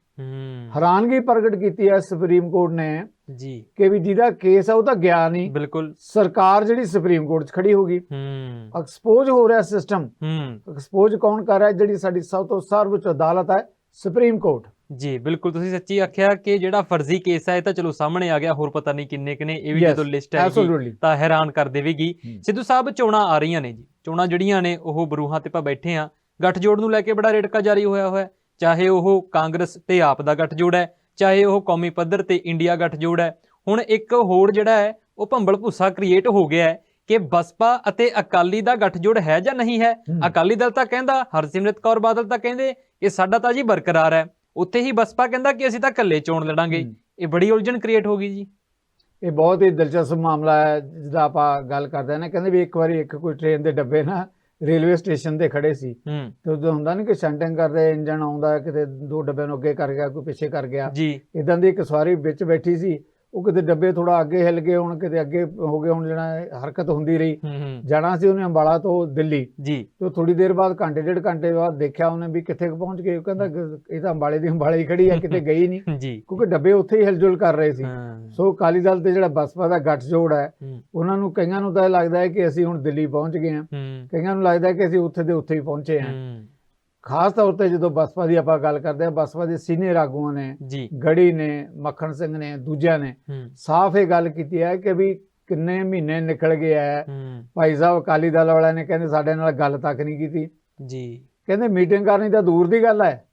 ਹੈਰਾਨਗੀ ਪ੍ਰਗਟ ਕੀਤੀ ਹੈ ਸੁਪਰੀਮ ਕੋਰਟ ਨੇ ਜੀ। ਕਿ ਵੀ ਜਿਹਦਾ ਕੇਸ ਹੈ ਉਹ ਤਾਂ ਗਿਆ ਨਹੀਂ। ਬਿਲਕੁਲ। ਸਰਕਾਰ ਜਿਹੜੀ ਸੁਪਰੀਮ ਕੋਰਟ 'ਚ ਖੜੀ ਹੋ ਗਈ। ਹੂੰ। ਐਕਸਪੋਜ਼ ਹੋ ਰਿਹਾ ਸਿਸਟਮ। ਹੂੰ। ਐਕਸਪੋਜ਼ ਕੌਣ ਕਰ ਰਿਹਾ? ਜਿਹੜੀ ਸਾਡੀ ਸਭ ਤੋਂ ਸਰਵਉੱਚ ਅਦਾਲਤ ਹੈ ਸੁਪਰੀਮ ਕੋਰਟ। ਜੀ ਬਿਲਕੁਲ। ਤੁਸੀਂ ਸੱਚੀ ਆਖਿਆ ਕਿ ਜਿਹੜਾ ਫਰਜ਼ੀ ਕੇਸ ਹੈ ਇਹ ਤਾਂ ਚਲੋ ਸਾਹਮਣੇ ਆ ਗਿਆ ਹੋਰ ਪਤਾ ਨਹੀਂ ਕਿੰਨੇ ਕਿੰਨੇ ਇਹ ਵੀ ਜਦੋਂ ਲਿਸਟ ਆਏਗੀ ਤਾਂ ਹੈਰਾਨ ਕਰ ਦੇਵੇਗੀ। ਸਿੱਧੂ ਸਾਹਿਬ ਚੋਣਾਂ ਆ ਰਹੀਆਂ ਨੇ ਜੀ। ਚੋਣਾਂ ਜਿਹੜੀਆਂ ਨੇ ਉਹ ਬਰੂਹਾਂ ਤੇ ਆਪਾਂ ਬੈਠੇ ਆ ਗੱਠਜੋੜ ਨੂੰ ਲੈ ਕੇ ਬੜਾ ਰੇੜਕਾ ਜਾਰੀ ਹੋਇਆ ਹੋਇਆ ਹੈ। ਚਾਹੇ ਉਹ ਕਾਂਗਰਸ ਤੇ ਆਪ ਦਾ ਗੱਠਜੋੜ ਹੈ ਚਾਹੇ ਉਹ ਕੌਮੀ ਪੱਧਰ ਤੇ ਇੰਡੀਆ ਗੱਠਜੋੜ ਹੈ। ਹੁਣ ਇੱਕ ਹੋਰ ਜਿਹੜਾ ਹੈ ਉਹ ਭੰਬਲ ਭੁੱਸਾ ਕ੍ਰੀਏਟ ਹੋ ਗਿਆ ਹੈ ਕਿ ਬਸਪਾ ਅਤੇ ਅਕਾਲੀ ਦਾ ਗੱਠਜੋੜ ਹੈ ਜਾਂ ਨਹੀਂ ਹੈ। ਅਕਾਲੀ ਦਲ ਤਾਂ ਕਹਿੰਦਾ ਹਰਸਿਮਰਤ ਕੌਰ ਬਾਦਲ ਤਾਂ ਕਹਿੰਦੇ ਕਿ ਸਾਡਾ ਤਾਂ ਜੀ ਬਰਕਰਾਰ ਹੈ। ਉੱਥੇ ਹੀ ਬਸਪਾ ਕਹਿੰਦਾ ਕਿ ਅਸੀਂ ਤਾਂ ਇਕੱਲੇ ਚੋਣ ਲੜਾਂਗੇ। ਇਹ ਬੜੀ ਉਲਝਣ ਕ੍ਰੀਏਟ ਹੋ ਗਈ ਜੀ। ਇਹ ਬਹੁਤ ਹੀ ਦਿਲਚਸਪ ਮਾਮਲਾ ਹੈ ਜਿਹਦਾ ਆਪਾਂ ਗੱਲ ਕਰਦੇ ਹਾਂ ਨਾ ਕਹਿੰਦੇ ਵੀ ਇੱਕ ਵਾਰੀ ਇੱਕ ਕੋਈ ਟ੍ਰੇਨ ਦੇ ਡੱਬੇ ਨਾ ਰੇਲਵੇ ਸਟੇਸ਼ਨ ਤੇ ਖੜੇ ਸੀ। ਤੇ ਉਦੋਂ ਹੁੰਦਾ ਨਹੀਂ ਕਿ ਸ਼ੰਟਿੰਗ ਕਰਦੇ ਇੰਜਨ ਆਉਂਦਾ ਕਿਤੇ ਦੋ ਡੱਬਿਆਂ ਨੂੰ ਅੱਗੇ ਕਰ ਗਿਆ ਕੋਈ ਪਿੱਛੇ ਕਰ ਗਿਆ। ਜੀ। ਇਦਾਂ ਦੀ ਇੱਕ ਸਵਾਰੀ ਵਿੱਚ ਬੈਠੀ ਸੀ। ਉਹ ਕਿਤੇ ਡੱਬੇ ਥੋੜਾ ਅੱਗੇ ਹਿੱਲ ਗਏ ਹੁਣ ਕਿਤੇ ਅੱਗੇ ਹੋ ਗਏ ਹੁਣ ਜਿਹੜਾ ਹਰਕਤ ਹੁੰਦੀ ਰਹੀ। ਜਾਣਾ ਸੀ ਉਹਨੇ ਅੰਬਾਲਾ ਤੋਂ ਦਿੱਲੀ। ਜੀ। ਤੇ ਥੋੜੀ ਦੇਰ ਬਾਅਦ ਘੰਟੇ ਡੇਢ ਘੰਟੇ ਬਾਅਦ ਦੇਖਿਆ ਉਹਨੇ ਵੀ ਕਿੱਥੇ ਕੁ ਪਹੁੰਚ ਗਏ। ਉਹ ਕਹਿੰਦਾ ਇਹ ਤਾਂ ਅੰਬਾਲੇ ਦੀ ਅੰਬਾਲੇ ਹੀ ਖੜੀ ਆ ਕਿਤੇ ਗਈ ਨਹੀਂ। ਕਿਉਂਕਿ ਡੱਬੇ ਉੱਥੇ ਹੀ ਹਿਲਜੁਲ ਕਰ ਰਹੇ ਸੀ। ਸੋ ਅਕਾਲੀ ਦਲ ਤੇ ਜਿਹੜਾ ਬਸਪਾ ਦਾ ਗੱਠਜੋੜ ਹੈ ਹੂੰ। ਉਹਨਾਂ ਨੂੰ ਕਈਆਂ ਨੂੰ ਤਾਂ ਲੱਗਦਾ ਹੈ ਕਿ ਅਸੀਂ ਹੁਣ ਦਿੱਲੀ ਪਹੁੰਚ ਗਏ ਹਾਂ। ਹੂੰ। ਕਈਆਂ ਨੂੰ ਲੱਗਦਾ ਹੈ ਕਿ ਅਸੀਂ ਉੱਥੇ ਦੇ ਉੱਥੇ ਹੀ ਪਹੁੰਚੇ ਹੂੰ। ਖਾਸ ਤੌਰ ਤੇ ਜਦੋਂ ਬਸਪਾ ਦੀ ਆਪਾਂ ਗੱਲ ਕਰਦੇ ਹਾਂ ਬਸਪਾ ਦੇ ਸੀਨੀਅਰ ਆਗੂਆਂ ਨੇ ਗੜੀ ਨੇ ਮੱਖਣ ਸਿੰਘ ਨੇ ਦੂਜਿਆਂ ਨੇ ਸਾਫ਼ ਇਹ ਗੱਲ ਕੀਤੀ ਹੈ ਕਿ ਵੀ ਕਿੰਨੇ ਮਹੀਨੇ ਨਿਕਲ ਗਏ ਹੂੰ। ਭਾਈ ਸਾਹਿਬ ਅਕਾਲੀ ਦਲ ਵਾਲਿਆਂ ਨੇ ਕਹਿੰਦੇ ਸਾਡੇ ਨਾਲ ਗੱਲ ਤੱਕ ਨਹੀਂ ਕੀਤੀ। ਜੀ। ਕਹਿੰਦੇ ਮੀਟਿੰਗ ਕਰਨੀ ਤਾਂ ਦੂਰ ਦੀ ਗੱਲ ਹੈ।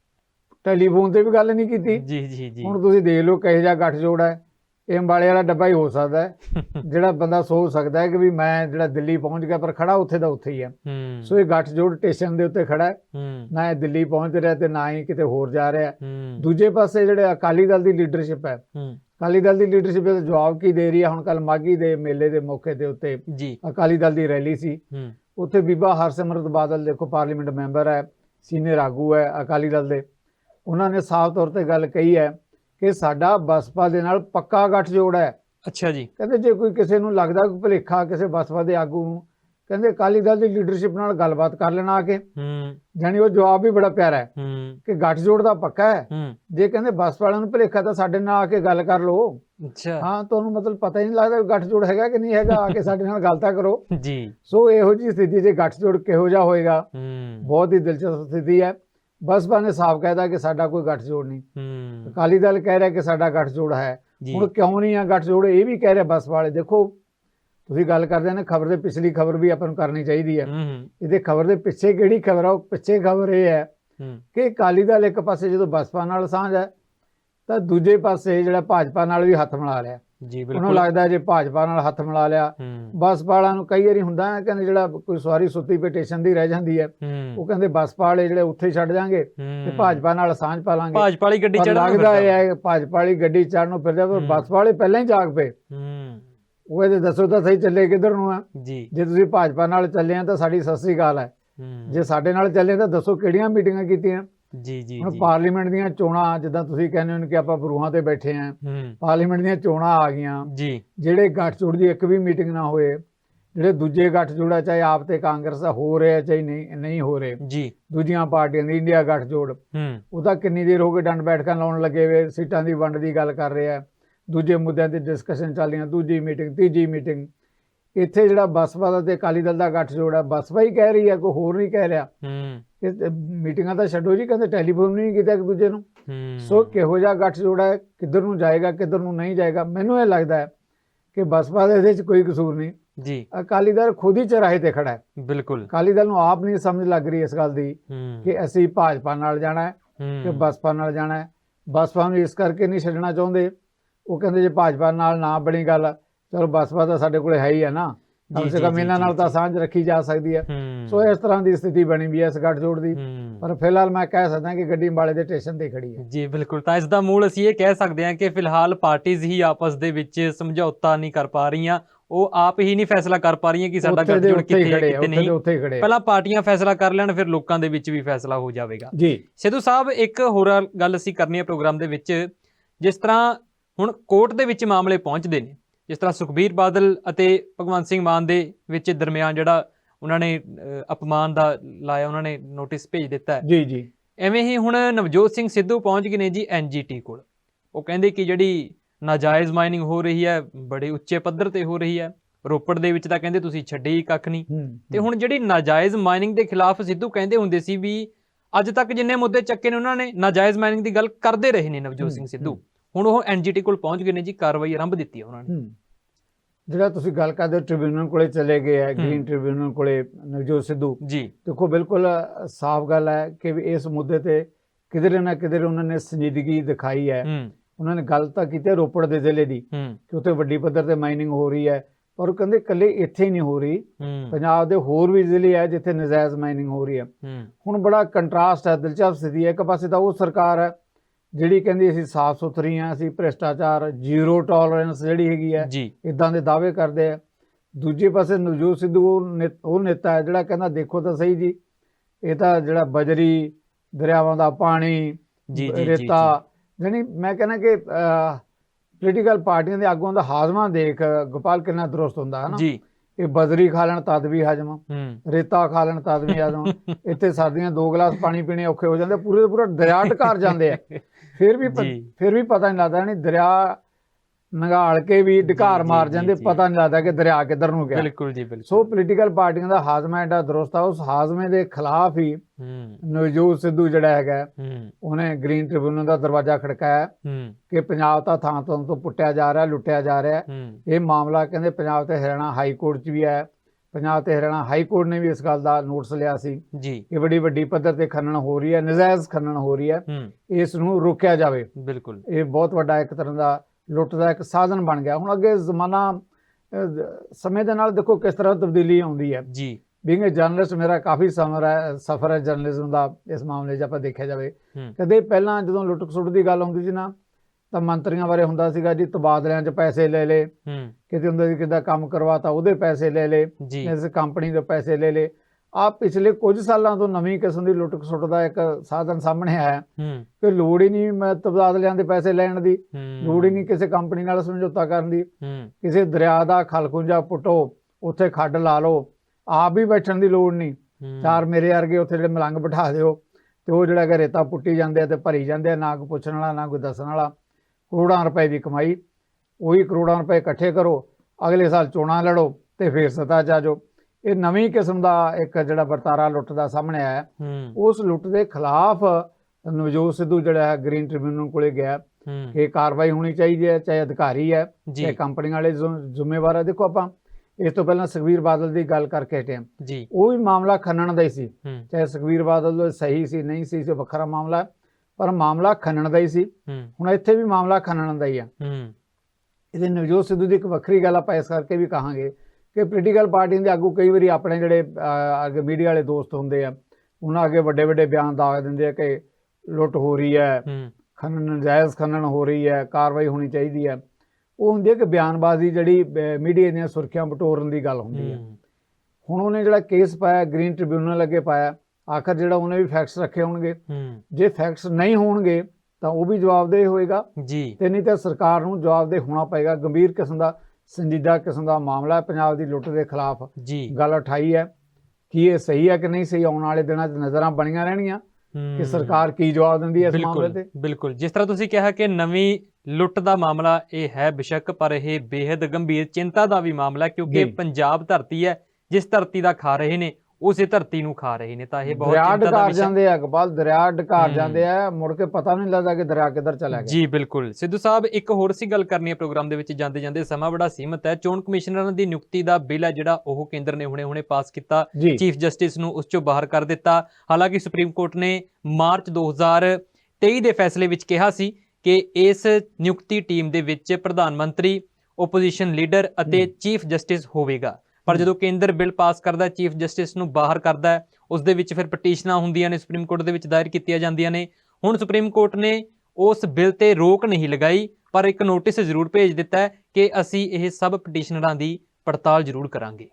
ਟੈਲੀਫੋਨ ਤੇ ਵੀ ਗੱਲ ਨਹੀਂ ਕੀਤੀ। ਜੀ ਜੀ ਜੀ। ਹੁਣ ਤੁਸੀਂ ਦੇਖ ਲਓ ਕਿਹੋ ਜਿਹਾ ਗੱਠਜੋੜ ਹੈ। ਇਹ ਅੰਬਾਲੇ ਵਾਲਾ ਡੱਬਾ ਹੀ ਹੋ ਸਕਦਾ ਹੈ। ਜਿਹੜਾ ਬੰਦਾ ਸੋਚ ਸਕਦਾ ਹੈ ਕਿ ਵੀ ਮੈਂ ਜਿਹੜਾ ਦਿੱਲੀ ਪਹੁੰਚ ਗਿਆ ਪਰ ਖੜਾ ਉੱਥੇ ਦਾ ਉੱਥੇ ਹੀ ਹੈ। ਸੋ ਇਹ ਗੱਠਜੋੜ ਸਟੇਸ਼ਨ ਦੇ ਉੱਤੇ ਖੜਾ ਹੈ। ਨਾ ਇਹ ਦਿੱਲੀ ਪਹੁੰਚ ਰਿਹਾ ਤੇ ਨਾ ਹੀ ਕਿਤੇ ਹੋਰ ਜਾ ਰਿਹਾ। ਦੂਜੇ ਪਾਸੇ ਜਿਹੜੇ ਅਕਾਲੀ ਦਲ ਦੀ ਲੀਡਰਸ਼ਿਪ ਹੈ। ਅਕਾਲੀ ਦਲ ਦੀ ਲੀਡਰਸ਼ਿਪ ਦਾ ਜਵਾਬ ਕੀ ਦੇ ਰਹੀ ਹੈ? ਹੁਣ ਕੱਲ ਮਾਗੀ ਦੇ ਮੇਲੇ ਦੇ ਮੌਕੇ ਦੇ ਉੱਤੇ ਜੀ। ਅਕਾਲੀ ਦਲ ਦੀ ਰੈਲੀ ਸੀ। ਉੱਥੇ ਬੀਬਾ ਹਰਸਿਮਰਤ ਬਾਦਲ ਦੇਖੋ ਪਾਰਲੀਮੈਂਟ ਮੈਂਬਰ ਹੈ ਸੀਨੀਅਰ ਆਗੂ ਹੈ ਅਕਾਲੀ ਦਲ ਦੇ। ਉਹਨਾਂ ਨੇ ਸਾਫ਼ ਤੌਰ ਤੇ ਗੱਲ ਕਹੀ ਹੈ ਕਿ ਸਾਡਾ ਬਸਪਾ ਦੇ ਨਾਲ ਪੱਕਾ ਗੱਠਜੋੜ ਹੈ। ਅੱਛਾ ਜੀ। ਕਹਿੰਦੇ ਜੇ ਕੋਈ ਕਿਸੇ ਨੂੰ ਲੱਗਦਾ ਕੋਈ ਭੁਲੇਖਾ ਕਿਸੇ ਬਸਪਾ ਦੇ ਆਗੂ ਨੂੰ ਕਹਿੰਦੇ ਅਕਾਲੀ ਦਲ ਦੀ ਲੀਡਰਸ਼ਿਪ ਨਾਲ ਗੱਲਬਾਤ ਕਰ ਲੈਣਾ ਆ ਕੇ। ਹੂੰ। ਜਾਣੀ ਉਹ ਜਵਾਬ ਵੀ ਬੜਾ ਪਿਆਰਾ ਹੈ ਹੂੰ। ਕਿ ਗੱਠਜੋੜ ਦਾ ਪੱਕਾ ਹੈ। ਹੂੰ। ਜੇ ਕਹਿੰਦੇ ਬਸਪਾ ਵਾਲਿਆਂ ਨੂੰ ਭੁਲੇਖਾ ਤਾਂ ਸਾਡੇ ਨਾਲ ਆ ਕੇ ਗੱਲ ਕਰ ਲਓ। ਅੱਛਾ। ਹਾਂ ਤੁਹਾਨੂੰ ਮਤਲਬ ਪਤਾ ਹੀ ਨਹੀਂ ਲੱਗਦਾ ਗੱਠਜੋੜ ਹੈਗਾ ਕਿ ਨਹੀਂ ਹੈਗਾ ਆ ਕੇ ਸਾਡੇ ਨਾਲ ਗੱਲ ਤਾਂ ਕਰੋ। ਜੀ। ਸੋ ਇਹੋ ਜੀ ਸਥਿਤੀ ਜੇ ਗੱਠਜੋੜ ਕਿਹੋ ਜਿਹਾ ਹੋਏਗਾ? ਹੂੰ। ਬਹੁਤ ਹੀ ਦਿਲਚਸਪ ਸਥਿਤੀ ਹੈ। ਬਸਪਾ ਨੇ ਸਾਫ਼ ਕਹਿਦਾ ਕਿ ਸਾਡਾ ਕੋਈ ਗੱਠਜੋੜ ਨਹੀਂ। ਹੂੰ। ਅਕਾਲੀ ਦਲ ਕਹਿ ਰਿਹਾ ਕਿ ਸਾਡਾ ਗੱਠਜੋੜ ਹੈ। ਜੀ। ਹੁਣ ਕਿਉਂ ਨਹੀਂ ਆ ਗੱਠਜੋੜ ਇਹ ਵੀ ਕਹਿ ਰਿਹਾ ਬਸਪਾ ਵਾਲੇ ਦੇਖੋ ਤੁਸੀਂ ਗੱਲ ਕਰਦੇ ਨੇ ਖਬਰ ਦੇ ਪਿਛਲੀ ਖਬਰ ਵੀ ਆਪਾਂ ਨੂੰ ਕਰਨੀ ਚਾਹੀਦੀ ਹੈ ਹੂੰ ਹੂੰ। ਇਹਦੇ ਖਬਰ ਦੇ ਪਿੱਛੇ ਕਿਹੜੀ ਖਬਰ ਆ? ਉਹ ਪਿੱਛੇ ਖਬਰ ਇਹ ਹੈ ਹੂੰ। ਕਿ ਅਕਾਲੀ ਦਲ ਇੱਕ ਪਾਸੇ ਜਦੋਂ ਬਸਪਾ ਨਾਲ ਸਾਂਝ ਹੈ ਤਾਂ ਦੂਜੇ ਪਾਸੇ ਜਿਹੜਾ ਭਾਜਪਾ ਨਾਲ ਵੀ ਹੱਥ ਮਿਲਾ ਲਿਆ ਜੀ ਉਹਨੂੰ ਬਿਲਕੁਲ। ਲੱਗਦਾ ਜੇ ਭਾਜਪਾ ਨਾਲ ਹੱਥ ਮਿਲਾ ਲਿਆ ਹੂੰ। ਬਸਪਾ ਵਾਲਿਆਂ ਨੂੰ ਕਈ ਵਾਰੀ ਹੁੰਦਾ ਹੈ ਕਹਿੰਦੇ ਜਿਹੜਾ ਕੋਈ ਸਵਾਰੀ ਸੁੱਤੀ ਪਈ ਸਟੇਸ਼ਨ ਦੀ ਰਹਿ ਜਾਂਦੀ ਹੈ ਉਹ ਕਹਿੰਦੇ ਬਸਪਾ ਵਾਲੇ ਜਿਹੜੇ ਉੱਥੇ ਛੱਡ ਜਾਾਂਗੇ ਤੇ ਭਾਜਪਾ ਨਾਲ ਸਾਂਝ ਪਾ ਲਾਂਗੇ। ਭਾਜਪਾ ਵਾਲੀ ਗੱਡੀ ਪਰ ਚੜ੍ਹਨ ਨੂੰ ਲੱਗਦਾ ਹੈ ਕਿ ਭਾਜਪਾ ਵਾਲੀ ਗੱਡੀ ਚੜ੍ਹਨ ਨੂੰ ਫਿਰਦਾ ਪਰ ਹੂੰ। ਬਸਪਾ ਵਾਲੇ ਪਹਿਲਾਂ ਹੀ ਜਾਗ ਪਏ। ਉਹ ਇਹਦੇ ਦੱਸੋ ਤਾਂ ਸਹੀ ਚੱਲੇ ਕਿੱਧਰ ਨੂੰ ਆ? ਜੀ। ਜੇ ਤੁਸੀਂ ਭਾਜਪਾ ਨਾਲ ਚੱਲੇ ਆ ਤਾਂ ਸਾਡੀ ਸਤਿ ਸ੍ਰੀ ਅਕਾਲ ਹੈ। ਹੂੰ। ਜੇ ਸਾਡੇ ਨਾਲ ਚੱਲੇ ਤਾਂ ਦੱਸੋ ਕਿਹੜੀਆਂ ਮੀਟਿੰਗਾਂ ਕੀਤੀਆਂ? ਜੀ ਜੀ ਹੁਣ ਪਾਰਲੀਮੈਂਟ ਦੀਆਂ ਚੋਣਾਂ ਜਿੱਦਾਂ ਤੁਸੀਂ ਕਹਿੰਦੇ ਹੋ ਕਿ ਆਪਾਂ ਬਰੂਹਾਂ ਤੇ ਬੈਠੇ ਆਂ। ਪਾਰਲੀਮੈਂਟ ਦੀਆਂ ਚੋਣਾਂ ਆ ਗਈਆਂ। ਜੀ। ਜਿਹੜੇ ਗੱਠਜੋੜ ਦੀ ਇੱਕ ਵੀ ਮੀਟਿੰਗ ਨਾ ਹੋਏ ਜਿਹੜੇ ਦੂਜੇ ਗੱਠਜੋੜਾ ਚਾਹੇ ਆਪ ਤੇ ਕਾਂਗਰਸ ਦਾ ਹੋ ਰਿਹਾ ਚਾਹੇ ਨਹੀਂ ਨਹੀਂ ਹੋ ਰਹੇ। ਜੀ। ਦੂਜੀਆਂ ਪਾਰਟੀਆਂ ਦੀ ਇੰਡੀਆ ਗੱਠਜੋੜ। ਹੂੰ। ਉਹਦਾ ਕਿੰਨੀ ਦੇਰ ਹੋ ਗਈ ਡੰਡ ਬੈਠਕਾਂ ਲਾਉਣ ਲੱਗੇ ਵੇ ਸੀਟਾਂ ਦੀ ਵੰਡ ਦੀ ਗੱਲ ਕਰ ਰਿਹਾ ਦੂਜੇ ਮੁੱਦਿਆਂ ਤੇ ਡਿਸਕਸ਼ਨ ਚੱਲ ਰਹੀਆਂ ਦੂਜੀ ਮੀਟਿੰਗ ਤੀਜੀ ਮੀਟਿੰਗ। ਇੱਥੇ ਜਿਹੜਾ ਬਸਪਾ ਦਾ ਤੇ ਅਕਾਲੀ ਦਲ ਦਾ ਗੱਠਜੋੜ ਹੈ ਬਸਪਾ ਹੀ ਕਹਿ ਰਹੀ ਹੈ ਕੋਈ ਹੋਰ ਨਹੀਂ ਕਹਿ ਰਿਹਾ। ਹੂੰ। ਤੇ ਮੀਟਿੰਗਾਂ ਤਾਂ ਛੱਡੋ ਜੀ ਕਹਿੰਦੇ ਟੈਲੀਫੋਨ ਨਹੀਂ ਕੀਤਾ ਇੱਕ ਦੂਜੇ ਨੂੰ। ਹੂੰ। ਸੋ ਕਿਹੋ ਜਿਹਾ ਗੱਠਜੋੜ ਹੈ ਕਿੱਧਰ ਨੂੰ ਜਾਏਗਾ ਕਿੱਧਰ ਨੂੰ ਨਹੀਂ ਜਾਏਗਾ। ਮੈਨੂੰ ਇਹ ਲੱਗਦਾ ਹੈ ਕਿ ਬਸਪਾ ਦੇ ਇਹਦੇ ਵਿੱਚ ਕੋਈ ਕਸੂਰ ਨਹੀਂ। ਜੀ। ਅਕਾਲੀ ਦਲ ਖੁਦ ਹੀ ਚਰਾਹੇ ਤੇ ਖੜਾ ਹੈ। ਬਿਲਕੁਲ। ਅਕਾਲੀ ਦਲ ਨੂੰ ਆਪ ਨਹੀਂ ਸਮਝ ਲੱਗ ਰਹੀ ਇਸ ਗੱਲ ਦੀ ਕਿ ਅਸੀਂ ਭਾਜਪਾ ਨਾਲ ਜਾਣਾ ਹੈ। ਕਿ ਬਸਪਾ ਨਾਲ ਜਾਣਾ ਹੈ। ਬਸਪਾ ਨੂੰ ਇਸ ਕਰਕੇ ਨਹੀਂ ਛੱਡਣਾ ਚਾਹੁੰਦੇ। ਉਹ ਕਹਿੰਦੇ ਜੇ ਭਾਜਪਾ ਨਾਲ ਨਾ ਬਣੀ ਗੱਲ ਚਲੋ ਬਸਪਾ ਤਾਂ ਸਾਡੇ ਕੋਲੇ ਹੈ ਹੀ ਆ ਨਾ। ਕਮ ਸੇ ਕਮ ਇਹਨਾਂ ਨਾਲ ਤਾਂ। ਸਾਂਝ ਰੱਖੀ ਜਾ ਸਕਦੀ ਹੈ ਹੂੰ। ਸੋ ਇਸ ਤਰ੍ਹਾਂ ਦੀ ਸਥਿਤੀ ਬਣੀ ਵੀ ਹੈ ਇਸ ਗੱਠਜੋੜ ਦੀ। ਹੂੰ। ਪਰ ਫਿਲਹਾਲ ਮੈਂ ਕਹਿ ਸਕਦਾ ਕਿ ਗੱਡੀ ਅੰਬਾਲੇ ਦੇ ਸਟੇਸ਼ਨ ਤੇ ਖੜੀ ਹੈ ਜੀ ਬਿਲਕੁਲ। ਤਾਂ ਇਸ ਦਾ ਮੂਲ ਅਸੀਂ ਇਹ ਕਹਿ ਸਕਦੇ ਹਾਂ ਕਿ ਫਿਲਹਾਲ ਪਾਰਟੀਆਂ ਹੀ ਆਪਸ ਦੇ ਵਿੱਚ ਸਮਝੌਤਾ ਨਹੀਂ ਕਰ ਪਾ ਰਹੀਆਂ। ਉਹ ਆਪ ਹੀ ਨਹੀਂ ਫੈਸਲਾ ਕਰ ਪਾ ਰਹੀਆਂ ਕਿ ਸਾਡਾ ਗੱਠਜੋੜ ਹੀ ਕਿੱਥੇ ਹੈ ਕਿੱਥੇ ਨਹੀਂ। ਹੀ। ਪਹਿਲਾਂ ਪਾਰਟੀਆਂ ਫੈਸਲਾ ਕਰ ਲੈਣ ਫਿਰ ਲੋਕਾਂ ਦੇ ਵਿੱਚ ਵੀ ਫੈਸਲਾ ਹੋ ਜਾਵੇਗਾ। ਜੀ। ਸਿੱਧੂ ਸਾਹਿਬ ਇੱਕ ਹੋਰ ਗੱਲ ਅਸੀਂ ਕਰਨੀ ਹੈ ਪ੍ਰੋਗਰਾਮ ਦੇ ਵਿੱਚ। ਜਿਸ ਤਰ੍ਹਾਂ ਹੁਣ ਕੋਰਟ ਦੇ ਵਿੱਚ ਮਾਮਲੇ ਪਹੁੰਚਦੇ ਨੇ। ਜਿਸ ਤਰ੍ਹਾਂ ਸੁਖਬੀਰ ਬਾਦਲ ਅਤੇ ਭਗਵੰਤ ਸਿੰਘ ਮਾਨ ਦੇ ਵਿੱਚ ਦਰਮਿਆਨ ਜਿਹੜਾ ਉਹਨਾਂ ਨੇ ਅਪਮਾਨ ਦਾ ਲਾਇਆ ਉਹਨਾਂ ਨੇ ਨੋਟਿਸ ਭੇਜ ਦਿੱਤਾ ਹੈ। ਜੀ ਜੀ। ਐਵੇਂ ਹੀ ਹੁਣ ਨਵਜੋਤ ਸਿੰਘ ਸਿੱਧੂ ਪਹੁੰਚ ਗਏ ਨੇ ਜੀ ਐਨਜੀਟੀ ਕੋਲ। ਉਹ ਕਹਿੰਦੇ ਕਿ ਜਿਹੜੀ ਨਾਜਾਇਜ਼ ਮਾਈਨਿੰਗ ਹੋ ਰਹੀ ਹੈ ਬੜੇ ਉੱਚੇ ਪੱਧਰ ਤੇ ਹੋ ਰਹੀ ਹੈ। ਰੋਪੜ ਦੇ ਵਿੱਚ ਤਾਂ ਕਹਿੰਦੇ ਤੁਸੀਂ ਛੱਡੇ ਹੀ ਕੱਖ ਨਹੀਂ। ਤੇ ਹੁਣ ਜਿਹੜੀ ਨਾਜਾਇਜ਼ ਮਾਈਨਿੰਗ ਦੇ ਖਿਲਾਫ ਸਿੱਧੂ ਕਹਿੰਦੇ ਹੁੰਦੇ ਸੀ ਵੀ ਅੱਜ ਤੱਕ ਜਿੰਨੇ ਮੁੱਦੇ ਚੱਕੇ ਨੇ ਉਹਨਾਂ ਨੇ ਨਾਜਾਇਜ਼ ਮਾਈਨਿੰਗ ਦੀ ਗੱਲ ਕਰਦੇ ਰਹੇ ਨੇ ਨਵਜੋਤ ਸਿੰਘ ਸਿੱਧੂ। ਹੁਣ ਉਹ ਐਨਜੀਟੀ ਕੋਲ ਪਹੁੰਚ ਗਏ ਨੇ ਜੀ ਕਾਰਵਾਈ ਆਰੰਭ ਦਿੱਤੀ ਹੈ ਉਹਨਾਂ ਨੇ। ਜਿਹੜਾ ਤੁਸੀਂ ਗੱਲ ਕਰਦੇ ਹੋ ਟ੍ਰਿਬਿਊਨਲ ਕੋਲੇ ਚਲੇ ਗਏ ਹੈ ਗ੍ਰੀਨ। ਟ੍ਰਿਬਿਊਨਲ ਕੋਲੇ ਨਵਜੋਤ ਸਿੱਧੂ। ਜੀ। ਦੇਖੋ ਬਿਲਕੁਲ ਸਾਫ਼ ਗੱਲ ਹੈ ਕਿ ਇਸ ਮੁੱਦੇ ਤੇ ਕਿਧਰੇ ਨਾ ਕਿਧਰੇ ਉਹਨਾਂ ਨੇ ਸੰਜੀਦਗੀ ਦਿਖਾਈ ਹੈ। ਉਹਨਾਂ ਨੇ ਗੱਲ ਤਾਂ ਕੀਤੀ ਰੋਪੜ ਦੇ ਜ਼ਿਲ੍ਹੇ ਦੀ ਕਿ ਉੱਥੇ ਵੱਡੀ ਪੱਧਰ ਤੇ ਮਾਈਨਿੰਗ ਹੋ ਰਹੀ ਹੈ। ਪਰ ਉਹ ਕਹਿੰਦੇ ਇਕੱਲੇ ਇੱਥੇ ਹੀ ਨਹੀਂ ਹੋ ਰਹੀ। ਪੰਜਾਬ ਦੇ ਹੋਰ ਵੀ ਜ਼ਿਲ੍ਹੇ ਹੈ ਜਿੱਥੇ ਨਜਾਇਜ਼ ਮਾਈਨਿੰਗ ਹੋ ਰਹੀ ਹੂੰ। ਹੁਣ ਬੜਾ ਕੰਟਰਾਸਟ ਹੈ ਦਿਲਚਸਪ ਸਥਿਤੀ ਹੈ। ਇੱਕ ਪਾਸੇ ਤਾਂ ਉਹ ਸਰਕਾਰ ਹੈ ਜਿਹੜੀ ਕਹਿੰਦੀ ਅਸੀਂ ਸਾਫ਼ ਸੁਥਰੀ ਹਾਂ ਅਸੀਂ ਭ੍ਰਿਸ਼ਟਾਚਾਰ ਜ਼ੀਰੋ ਟੋਲਰੈਂਸ ਜਿਹੜੀ ਹੈਗੀ ਹੈ ਇਦਾਂ ਦੇ ਦਾਅਵੇ ਕਰਦੇ ਆ। ਦੂਜੇ ਪਾਸੇ ਨਵਜੋਤ ਸਿੱਧੂ ਉਹ ਨੇਤਾ ਹੈ ਜਿਹੜਾ ਕਹਿੰਦਾ ਦੇਖੋ ਤਾਂ ਸਹੀ ਜੀ ਇਹ ਤਾਂ ਜਿਹੜਾ ਬਜਰੀ ਦਰਿਆਵਾਂ ਦਾ ਪਾਣੀ ਜੀ ਜੀ ਰੇਤਾ ਜਾਣੀ ਮੈਂ ਕਹਿੰਦਾ ਕਿ ਪੋਲੀਟੀਕਲ ਪਾਰਟੀਆਂ ਦੇ ਆਗੂਆਂ ਦਾ ਹਾਜ਼ਮਾ ਦੇਖ ਗੋਪਾਲ ਕਿੰਨਾ ਦਰੁਸਤ ਹੁੰਦਾ ਹੈ ਨਾ ਜੀ। ਇਹ ਬਜਰੀ ਖਾ ਲੈਣ ਤਦ ਵੀ ਹਜਮ ਰੇਤਾ ਖਾ ਲੈਣ ਤਦ ਵੀ ਹਜਮ ਇੱਥੇ ਸਰਦੀਆਂ ਦੋ ਗਲਾਸ ਪਾਣੀ ਪੀਣੇ ਔਖੇ ਹੋ ਜਾਂਦੇ ਪੂਰੇ ਦੇ ਪੂਰਾ ਦਰਿਆ ਢਕਾਰ ਜਾਂਦੇ ਆ। ਫਿਰ ਵੀ ਪ- ਜੀ। ਫਿਰ ਵੀ ਪਤਾ ਨਹੀਂ ਲੱਗਦਾ ਨਹੀਂ ਦਰਿਆ ਨਗਾਲ ਕੇ ਵੀ ਢਕਾਰ ਜੀ, ਮਾਰ ਜੀ, ਜਾਂਦੇ ਜੀ। ਪਤਾ ਨਹੀਂ ਲੱਗਦਾ ਕਿ ਦਰਿਆ ਕਿੱਧਰ ਨੂੰ ਗਿਆ। ਬਿਲਕੁਲ ਜੀ ਬਿਲਕੁਲ। ਸੋ ਪੋਲੀਟੀਕਲ ਪਾਰਟੀਆਂ ਦਾ ਹਾਜ਼ਮਾ ਐਡਾ ਦਰੁਸਤ ਆ ਉਸ ਹਾਜ਼ਮੇ ਦੇ ਖਿਲਾਫ ਹੀ ਹੂੰ। ਨਵਜੋਤ ਸਿੱਧੂ ਜਿਹੜਾ ਹੈਗਾ ਹੂੰ। ਉਹਨੇ ਗ੍ਰੀਨ ਟ੍ਰਿਬਿਊਨਲ ਦਾ ਦਰਵਾਜ਼ਾ ਖੜਕਾਇਆ ਹੂੰ। ਕਿ ਪੰਜਾਬ ਤਾਂ ਥਾਂ ਥਾਂ ਤੋਂ ਪੁੱਟਿਆ ਜਾ ਰਿਹਾ ਲੁੱਟਿਆ ਜਾ ਰਿਹਾ। ਹੂੰ। ਇਹ ਮਾਮਲਾ ਕਹਿੰਦੇ ਪੰਜਾਬ ਤੇ ਹਰਿਆਣਾ ਹਾਈ ਕੋਰਟ 'ਚ ਵੀ ਆਇਆ ਪੰਜਾਬ ਤੇ ਹਰਿਆਣਾ ਹਾਈ ਕੋਰਟ ਨੇ ਵੀ ਇਸ ਗੱਲ ਦਾ ਨੋਟਿਸ ਲਿਆ ਸੀ ਜੀ। ਇਹ ਬੜੀ ਵੱਡੀ ਪੱਧਰ ਤੇ ਖਨਨ ਹੋ ਰਹੀ ਹੈ ਨਜਾਇਜ਼ ਖਨਨ ਹੋ ਰਹੀ ਹੈ। ਇਸ ਨੂੰ ਰੋਕਿਆ ਜਾਵੇ। ਬਿਲਕੁਲ। ਇਹ ਬਹੁਤ ਵੱਡਾ ਇੱਕ ਤਰ੍ਹਾਂ ਦਾ ਲੁੱਟ ਦਾ ਇੱਕ ਸਾਧਨ ਬਣ ਗਿਆ। ਹੁਣ ਅੱਗੇ ਜ਼ਮਾਨਾ ਸਮੇਂ ਦੇ ਨਾਲ ਦੇਖੋ ਕਿਸ ਤਰ੍ਹਾਂ ਤਬਦੀਲੀ ਆਉਂਦੀ ਹੈ। ਜੀ। ਬੀਇੰਗ ਅ ਜਰਨਲਿਸਟ ਮੇਰਾ ਕਾਫੀ ਸਫਰ ਹੈ ਸਫਰ ਹੈ ਜਰਨਲਿਜ਼ਮ ਦਾ ਇਸ ਮਾਮਲੇ 'ਚ ਆਪਾਂ ਦੇਖਿਆ ਜਾਵੇ। ਕਦੇ ਪਹਿਲਾਂ ਜਦੋਂ ਲੁੱਟ ਖਸੁੱਟ ਦੀ ਗੱਲ ਹੁੰਦੀ ਸੀ ਨਾ ਤਾਂ ਮੰਤਰੀਆਂ ਬਾਰੇ ਹੁੰਦਾ ਸੀਗਾ ਜੀ ਤਬਾਦਲਿਆਂ 'ਚ ਪੈਸੇ ਲੈ ਲੇ ਹੂੰ। ਕਿਤੇ ਹੁੰਦਾ ਸੀ ਕਿਦਾ ਕੰਮ ਕਰਵਾਤਾ ਉਹਦੇ ਪੈਸੇ ਲੈ ਲੇ ਇਸ ਕੰਪਨੀ ਦੇ ਪੈਸੇ ਲੈ ਲੇ ਆ ਪਿਛਲੇ ਕੁਝ ਸਾਲਾਂ ਤੋਂ ਨਵੀਂ ਕਿਸਮ ਦੀ ਲੁੱਟ ਖਸੁੱਟ ਦਾ ਇੱਕ ਸਾਧਨ ਸਾਹਮਣੇ ਆਇਆ। ਹੂੰ। ਕਿ ਲੋੜ ਹੀ ਨਹੀਂ ਮੈਂ ਤਬਾਦਲਿਆਂ ਦੇ ਪੈਸੇ ਲੈਣ ਦੀ। ਲੋੜ ਹੀ ਨਹੀਂ ਕਿਸੇ ਕੰਪਨੀ ਨਾਲ ਸਮਝੌਤਾ ਕਰਨ ਦੀ। ਕਿਸੇ ਦਰਿਆ ਦਾ ਖਲਖੁੰਜਾ ਪੁੱਟੋ ਉੱਥੇ ਖੱਡ ਲਾ ਲਓ। ਆਪ ਵੀ ਬੈਠਣ ਦੀ ਲੋੜ ਨਹੀਂ। ਚਾਰ ਮੇਰੇ ਵਰਗੇ ਉੱਥੇ ਜਿਹੜੇ ਮਲੰਗ ਬਿਠਾ ਦਿਓ। ਤੇ ਉਹ ਜਿਹੜਾ ਕਿ ਰੇਤਾ ਪੁੱਟੀ ਜਾਂਦੇ ਆ ਤੇ ਭਰੀ ਜਾਂਦੇ ਆ ਨਾ ਕੋਈ ਪੁੱਛਣ ਵਾਲਾ ਨਾ ਕੋਈ ਦੱਸਣ ਵਾਲਾ। ਕਰੋੜਾਂ ਰੁਪਏ ਦੀ ਕਮਾਈ ਉਹੀ ਕਰੋੜਾਂ ਰੁਪਏ ਇਕੱਠੇ ਕਰੋ ਅਗਲੇ ਸਾਲ ਚੋਣਾਂ ਲੜੋ ਤੇ ਫੇਰ ਸਤਾ ਜਾਓ। ਇਹ ਨਵੀਂ ਕਿਸਮ ਦਾ ਇੱਕ ਜਿਹੜਾ ਵਰਤਾਰਾ ਲੁੱਟ ਦਾ ਸਾਹਮਣੇ ਆਇਆ ਉਸ ਲੁੱਟ ਦੇ ਖਿਲਾਫ ਨਵਜੋਤ ਸਿੱਧੂ ਜਿਹੜਾ ਹੈ ਗ੍ਰੀਨ ਟ੍ਰਿਬਿਊਨਲ ਕੋਲੇ ਗਿਆ। ਕਿ ਕਾਰਵਾਈ ਹੋਣੀ ਚਾਹੀਦੀ ਹੈ ਚਾਹੇ ਅਧਿਕਾਰੀ ਹੈ ਚਾਹੇ ਕੰਪਨੀ ਵਾਲੇ ਜ਼ਿੰਮੇਵਾਰ ਹੈ। ਦੇਖੋ ਆਪਾਂ ਇਸ ਤੋਂ ਪਹਿਲਾਂ ਸੁਖਬੀਰ ਬਾਦਲ ਦੀ ਗੱਲ ਕਰਕੇ ਹਟੇ ਹਾਂ। ਜੀ। ਉਹ ਵੀ ਮਾਮਲਾ ਖੰਨਣ ਦਾ ਹੀ ਸੀ। ਚਾਹੇ ਸੁਖਬੀਰ ਬਾਦਲ ਸਹੀ ਸੀ ਨਹੀਂ ਸੀ ਇਹ ਵੱਖਰਾ ਮਾਮਲਾ ਹੈ, ਪਰ ਮਾਮਲਾ ਖੰਨਣ ਦਾ ਹੀ ਸੀ। ਹੁਣ ਇੱਥੇ ਵੀ ਮਾਮਲਾ ਖੰਨਣ ਦਾ ਹੀ ਆ। ਹੂੰ। ਇਹਦੇ ਨਵਜੋਤ ਸਿੱਧੂ ਦੀ ਇੱਕ ਵੱਖਰੀ ਗੱਲ ਆਪਾਂ ਇਸ ਕਰਕੇ ਵੀ ਕਹਾਂਗੇ ਕਿ ਪੋਲੀਟੀਕਲ ਪਾਰਟੀਆਂ ਦੇ ਆਗੂ ਕਈ ਵਾਰੀ ਆਪਣੇ ਜਿਹੜੇ ਅੱਗੇ ਮੀਡੀਆ ਵਾਲੇ ਦੋਸਤ ਹੁੰਦੇ ਆ ਉਹਨਾਂ ਅੱਗੇ ਵੱਡੇ ਵੱਡੇ ਬਿਆਨ ਦਾਗ ਦਿੰਦੇ ਆ ਕਿ ਲੁੱਟ ਹੋ ਰਹੀ ਹੈ ਖਨਨ ਨਜਾਇਜ਼ ਖਨਨ ਹੋ ਰਹੀ ਹੈ ਕਾਰਵਾਈ ਹੋਣੀ ਚਾਹੀਦੀ ਹੈ। ਉਹ ਹੁੰਦੀ ਹੈ ਕਿ ਬਿਆਨਬਾਜ਼ੀ ਜਿਹੜੀ ਮੀਡੀਆ ਦੀਆਂ ਸੁਰਖੀਆਂ ਬਟੋਰਨ ਦੀ ਗੱਲ ਹੁੰਦੀ ਹੂੰ। ਹੁਣ ਉਹਨੇ ਜਿਹੜਾ ਕੇਸ ਪਾਇਆ ਗ੍ਰੀਨ ਟ੍ਰਿਬਿਊਨਲ ਅੱਗੇ ਪਾਇਆ ਆਖਰ ਜਿਹੜਾ ਉਹਨੇ ਵੀ ਫੈਕਟਸ ਰੱਖੇ ਹੋਣਗੇ। ਜੇ ਫੈਕਟਸ ਨਹੀਂ ਹੋਣਗੇ ਤਾਂ ਉਹ ਵੀ ਜਵਾਬਦੇਹ ਹੋਏਗਾ। ਜੀ। ਤੇ ਨਹੀਂ ਤਾਂ ਸਰਕਾਰ ਨੂੰ ਜਵਾਬਦੇਹ ਹੋਣਾ ਪਏਗਾ। ਗੰਭੀਰ ਕਿਸਮ ਦਾ ਸੰਜੀਦਾ ਕਿਸਮ ਦਾ ਮਾਮਲਾ ਹੈ ਪੰਜਾਬ ਦੀ ਲੁੱਟ ਦੇ ਖਿਲਾਫ। ਜੀ। ਗੱਲ ਉਠਾਈ ਹੈ ਕੀ ਇਹ ਸਹੀ ਹੈ ਕਿ ਨਹੀਂ ਸਹੀ ਆਉਣ ਵਾਲੇ ਦਿਨਾਂ 'ਚ ਨਜ਼ਰਾਂ ਬਣੀਆਂ ਰਹਿਣਗੀਆਂ ਕਿ ਸਰਕਾਰ ਕੀ ਜਵਾਬ ਦਿੰਦੀ ਹੈ ਇਸ ਮਾਮਲੇ ਤੇ? ਬਿਲਕੁਲ। ਜਿਸ ਤਰ੍ਹਾਂ ਤੁਸੀਂ ਕਿਹਾ ਕਿ ਨਵੀਂ ਲੁੱਟ ਦਾ ਮਾਮਲਾ ਇਹ ਹੈ ਬਿਸ਼ੱਕ ਪਰ ਇਹ ਬੇहद ਗੰਭੀਰ ਚਿੰਤਾ ਦਾ ਵੀ ਮਾਮਲਾ ਕਿਉਂਕਿ। ਪੰਜਾਬ ਧਰਤੀ ਹੈ ਜਿਸ ਧਰਤੀ ਦਾ ਖਾ ਰਹੇ ਨੇ। ਉਸੇ ਧਰਤੀ ਨੂੰ ਖਾ ਰਹੇ ਨੇ ਤਾਂ ਇਹ ਬਹੁਤ ਦਰਿਆ ਚਿੰਤਾ ਦਾ ਡਕਾਰ ਵਿਸ਼ਾ ਜਾਂਦੇ ਆ ਇਕਬਾਲ ਦਰਿਆ ਡਕਾਰ ਹੂੰ। ਜਾਂਦੇ ਆ ਮੁੜ ਕੇ ਪਤਾ ਨਹੀਂ ਲੱਗਦਾ ਕਿ ਦਰਿਆ ਕਿੱਧਰ ਚਲਾ ਗਿਆ। ਜੀ ਬਿਲਕੁਲ। ਸਿੱਧੂ ਸਾਹਿਬ ਇੱਕ ਹੋਰ ਸੀ ਗੱਲ ਕਰਨੀ ਹੈ ਪ੍ਰੋਗਰਾਮ ਦੇ ਵਿੱਚ ਜਾਂਦੇ ਜਾਂਦੇ ਸਮਾਂ ਬੜਾ ਸੀਮਤ ਹੈ। ਚੋਣ ਕਮਿਸ਼ਨਰਾਂ ਦੀ ਨਿਯੁਕਤੀ ਦਾ ਬਿੱਲ ਹੈ ਜਿਹੜਾ ਉਹ ਕੇਂਦਰ ਨੇ ਹੁਣੇ-ਹੁਣੇ ਪਾਸ ਕੀਤਾ। ਜੀ। ਚੀਫ ਜਸਟਿਸ ਨੂੰ ਉਸ ਚੋਂ ਬਾਹਰ ਕਰ ਦਿੱਤਾ। ਹਾਲਾਂਕਿ ਸੁਪਰੀਮ ਕੋਰਟ ਨੇ ਮਾਰਚ 2023 ਦੇ ਫੈਸਲੇ ਵਿੱਚ ਕਿਹਾ ਸੀ ਕਿ ਇਸ ਨਿਯੁਕਤੀ ਟੀਮ ਦੇ ਵਿੱਚ ਪ੍ਰਧਾਨ ਮੰਤਰੀ ਓਪੋਜੀਸ਼ਨ ਲੀਡਰ ਅਤੇ ਹਮ। ਚੀਫ ਜਸਟਿਸ ਹੋਵੇਗਾ। ਪਰ। ਜਦੋਂ ਕੇਂਦਰ ਬਿੱਲ ਪਾਸ ਕਰਦਾ ਹੈ ਚੀਫ ਜਸਟਿਸ ਨੂੰ ਬਾਹਰ ਕਰਦਾ ਹੈ ਉਸ ਦੇ ਵਿੱਚ ਫਿਰ ਪਟੀਸ਼ਨਾਂ ਹੁੰਦੀਆਂ ਨੇ ਸੁਪਰੀਮ ਕੋਰਟ ਦੇ ਵਿੱਚ ਦਾਇਰ ਕੀਤੀਆਂ ਜਾਂਦੀਆਂ ਨੇ ਹੁਣ ਸੁਪਰੀਮ ਕੋਰਟ ਨੇ ਉਸ ਬਿੱਲ ਤੇ ਰੋਕ ਨਹੀਂ ਲਗਾਈ ਪਰ ਇੱਕ ਨੋਟਿਸ ਜ਼ਰੂਰ ਭੇਜ ਦਿੱਤਾ ਹੈ ਕਿ ਅਸੀਂ ਇਹ ਸਭ ਪਟੀਸ਼ਨਰਾਂ ਦੀ ਪੜਤਾਲ ਜ਼ਰੂਰ ਕਰਾਂਗੇ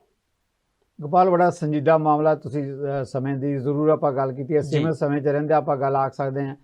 ਗੋਪਾਲ ਬੜਾ ਸੰਜੀਦਾ ਮਾਮਲਾ ਤੁਸੀਂ ਸਮੇਂ ਦੀ ਜ਼ਰੂਰ ਆਪਾਂ ਗੱਲ ਕੀਤੀ ਹੈ। ਸੀਮਿਤ ਸਮੇਂ 'ਚ ਰਹਿੰਦੇ ਆਪਾਂ ਗੱਲ ਆਖ ਸਕਦੇ ਹਾਂ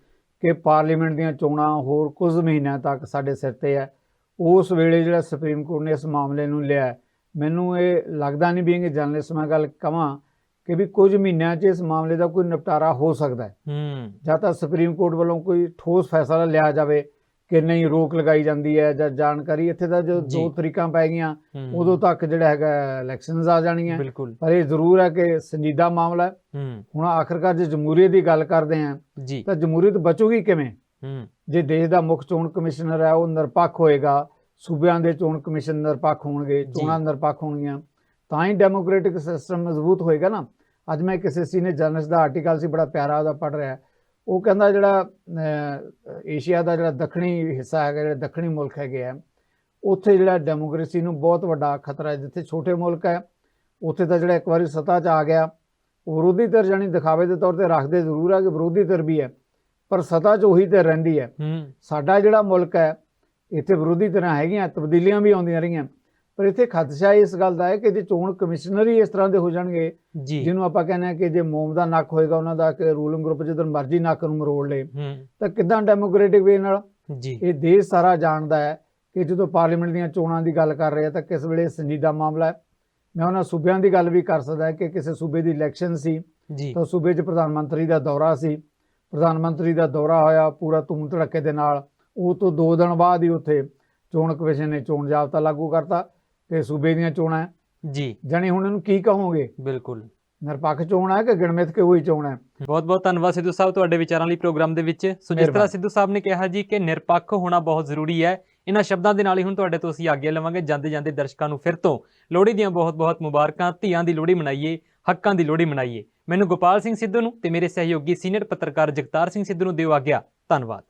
ਕਿ ਪਾਰਲੀਮੈਂਟ ਦੀਆਂ ਚੋਣਾਂ ਹੋਰ ਕੁਝ ਮਹੀਨਿਆਂ ਤੱਕ ਸਾਡੇ ਸਿਰ ਤੇ ਹੈ ਉਸ ਵੇਲੇ ਜਿਹੜਾ ਸੁਪਰੀਮ ਕੋਰਟ ਨੇ ਇਸ ਮਾਮਲੇ ਨੂੰ ਲਿਆ ਮੈਨੂੰ ਇਹ ਲੱਗਦਾ ਨਹੀਂ ਵੀ ਕਿ ਜਰਨਲਿਸਟ ਮੈਂ ਗੱਲ ਕਵਾਂ ਕਿ ਵੀ ਕੁਝ ਮਹੀਨਿਆਂ 'ਚ ਇਸ ਮਾਮਲੇ ਦਾ ਕੋਈ ਨਿਪਟਾਰਾ ਹੋ ਸਕਦਾ ਹੈ। ਹੂੰ। ਜਾਂ ਤਾਂ ਸੁਪਰੀਮ ਕੋਰਟ ਵੱਲੋਂ ਕੋਈ ਠੋਸ ਫੈਸਲਾ ਲਿਆ ਜਾਵੇ ਕਿ ਨਹੀਂ ਰੋਕ ਲਗਾਈ ਜਾਂਦੀ ਹੈ ਜਾਂ ਜਾਣਕਾਰੀ ਇੱਥੇ ਤਾਂ ਜੋ। ਦੋ ਤਰੀਕਾਂ ਪੈ ਗਈਆਂ ਉਦੋਂ ਤੱਕ ਜਿਹੜਾ ਹੈਗਾ ਇਲੈਕਸ਼ਨਸ ਆ ਜਾਣੀਆਂ। ਪਰ ਇਹ ਜ਼ਰੂਰ ਹੈ ਕਿ ਸੰਜੀਦਾ ਮਾਮਲਾ ਹੈ। ਹੁਣ ਆਖਰਕਾਰ ਜੇ ਜਮਹੂਰੀਅਤ ਦੀ ਗੱਲ ਕਰਦੇ ਜੀ। ਤਾਂ ਜਮਹੂਰੀਅਤ ਬਚੂਗੀ ਕਿਵੇਂ? ਜੇ ਦੇਸ਼ ਦਾ ਮੁੱਖ ਚੋਣ ਕਮਿਸ਼ਨਰ ਹੈ ਉਹ ਨਿਰਪੱਖ ਹੋਏਗਾ ਸੂਬਿਆਂ ਦੇ ਚੋਣ ਕਮਿਸ਼ਨ ਨਿਰਪੱਖ ਹੋਣਗੇ। ਚੋਣਾਂ ਨਿਰਪੱਖ ਹੋਣਗੀਆਂ ਤਾਂ ਹੀ ਡੈਮੋਕ੍ਰੈਟਿਕ ਸਿਸਟਮ ਮਜ਼ਬੂਤ ਹੋਏਗਾ ਨਾ। ਅੱਜ ਮੈਂ ਕਿਸੇ ਸੀਨੇ ਜਰਨਲਿਸਟ ਦਾ ਆਰਟੀਕਲ ਸੀ ਬੜਾ ਪਿਆਰਾ ਉਹਦਾ ਪੜ੍ਹ ਰਿਹਾ। ਉਹ ਕਹਿੰਦਾ ਜਿਹੜਾ ਏਸ਼ੀਆ ਦਾ ਜਿਹੜਾ ਦੱਖਣੀ ਹਿੱਸਾ ਹੈਗਾ ਜਿਹੜੇ ਦੱਖਣੀ ਮੁਲਕ ਹੈਗੇ ਆ ਉੱਥੇ ਜਿਹੜਾ ਡੈਮੋਕ੍ਰੇਸੀ ਨੂੰ ਬਹੁਤ ਵੱਡਾ ਖਤਰਾ ਹੈ ਜਿੱਥੇ ਛੋਟੇ ਮੁਲਕ ਹੈ ਉੱਥੇ ਤਾਂ ਜਿਹੜਾ ਇੱਕ ਵਾਰੀ ਸੱਤਾ 'ਚ ਆ ਗਿਆ ਉਹ ਵਿਰੋਧੀ ਧਿਰ ਜਾਣੀ ਦਿਖਾਵੇ ਦੇ ਤੌਰ ਤੇ ਰੱਖਦੇ ਜ਼ਰੂਰ ਹੈ ਕਿ ਵਿਰੋਧੀ ਧਿਰ ਵੀ ਹੈ ਪਰ ਸੱਤਾ 'ਚ ਉਹੀ ਧਿਰ ਰਹਿੰਦੀ ਹੂੰ। ਸਾਡਾ ਜਿਹੜਾ ਮੁਲਕ ਹੈ ਇੱਥੇ ਵਿਰੋਧੀ ਤਰ੍ਹਾਂ ਹੈਗੀਆਂ ਤਬਦੀਲੀਆਂ ਵੀ ਆਉਂਦੀਆਂ ਰਹੀਆਂ। ਪਰ ਇੱਥੇ ਖਦਸ਼ਾ ਇਸ ਗੱਲ ਦਾ ਹੈ ਕਿ ਜੇ ਚੋਣ ਕਮਿਸ਼ਨਰ ਹੀ ਇਸ ਤਰ੍ਹਾਂ ਦੇ ਹੋ ਜਾਣਗੇ ਜਿਹਨੂੰ ਆਪਾਂ ਕਹਿੰਦੇ ਆ ਕਿ ਜੇ ਮੋਮ ਦਾ ਨੱਕ ਹੋਏਗਾ ਉਹਨਾਂ ਦਾ ਕਿ ਰੂਲਿੰਗ ਗਰੁੱਪ ਜਦੋਂ ਮਰਜ਼ੀ ਨੱਕ ਨੂੰ ਮਰੋੜ ਲੇ ਤਾਂ ਕਿੱਦਾਂ ਡੈਮੋਕ੍ਰੈਟਿਕ ਵੇ ਨਾਲ ਜੀ। ਇਹ ਦੇਸ਼ ਸਾਰਾ ਜਾਣਦਾ ਹੈ ਕਿ ਜਦੋਂ ਪਾਰਲੀਮੈਂਟ ਦੀਆਂ ਚੋਣਾਂ ਦੀ ਗੱਲ ਕਰ ਰਹੇ ਆ ਤਾਂ ਕਿਸ ਵੇਲੇ ਸੰਜੀਦਾ ਮਾਮਲਾ ਹੈ। ਮੈਂ ਉਹਨਾਂ ਸੂਬਿਆਂ ਦੀ ਗੱਲ ਵੀ ਕਰ ਸਕਦਾ ਕਿ ਕਿਸੇ ਸੂਬੇ ਦੀ ਇਲੈਕਸ਼ਨ ਸੀ ਜੀ। ਤਾਂ ਸੂਬੇ 'ਚ ਪ੍ਰਧਾਨ ਮੰਤਰੀ ਦਾ ਦੌਰਾ ਸੀ। ਪ੍ਰਧਾਨ ਮੰਤਰੀ ਦਾ ਦੌਰਾ ਹੋਇਆ ਪੂਰਾ ਧੂਮ ਧੜੱਕੇ ਦੇ ਨਾਲ। ਉਹ ਤੋਂ 2 ਦਿਨ ਬਾਅਦ ਹੀ ਉੱਥੇ ਚੋਣ ਕਮਿਸ਼ਨ ਨੇ ਚੋਣ ਜ਼ਾਬਤਾ ਲਾਗੂ ਕਰਤਾ ਕਿ ਸੂਬੇ ਦੀਆਂ ਚੋਣਾਂ ਜੀ। ਜਾਣੀ ਹੁਣ ਇਹਨੂੰ ਕੀ ਕਹੋਗੇ? ਬਿਲਕੁਲ। ਨਿਰਪੱਖ ਚੋਣ ਹੈ ਕਿ ਗਿਣਮਿਤ ਕੇ ਹੋਈ ਚੋਣ ਹੈ? ਬਹੁਤ ਬਹੁਤ ਧੰਨਵਾਦ ਸਿੱਧੂ ਸਾਹਿਬ ਤੁਹਾਡੇ ਵਿਚਾਰਾਂ ਲਈ ਪ੍ਰੋਗਰਾਮ ਦੇ ਵਿੱਚ। ਸੋ ਜਿਸ ਤਰ੍ਹਾਂ। ਸਿੱਧੂ ਸਾਹਿਬ ਨੇ ਕਿਹਾ ਜੀ ਕਿ ਨਿਰਪੱਖ ਹੋਣਾ ਬਹੁਤ ਜ਼ਰੂਰੀ ਹੈ ਇਹਨਾਂ ਸ਼ਬਦਾਂ ਦੇ ਨਾਲ ਹੀ ਹੁਣ ਤੁਹਾਡੇ ਤੋਂ ਅਸੀਂ ਆਗਿਆ ਲਵਾਂਗੇ ਜਾਂਦੇ ਜਾਂਦੇ ਦਰਸ਼ਕਾਂ ਨੂੰ ਫਿਰ ਤੋਂ। ਲੋਹੜੀ ਦੀਆਂ ਬਹੁਤ ਬਹੁਤ ਮੁਬਾਰਕਾਂ ਧੀਆਂ ਦੀ ਲੋਹੜੀ ਮਨਾਈਏ ਹੱਕਾਂ ਦੀ ਲੋਹੜੀ ਮਨਾਈਏ। ਮੈਨੂੰ ਗੋਪਾਲ ਸਿੰਘ ਸਿੱਧੂ ਨੂੰ ਤੇ ਮੇਰੇ ਸਹਿਯੋਗੀ ਸੀਨੀਅਰ ਪੱਤਰਕਾਰ ਜਗਤਾਰ ਸਿੰਘ ਸਿੱਧੂ ਨੂੰ ਦਿਓ ਆਗਿਆ। ਧੰਨਵਾਦ।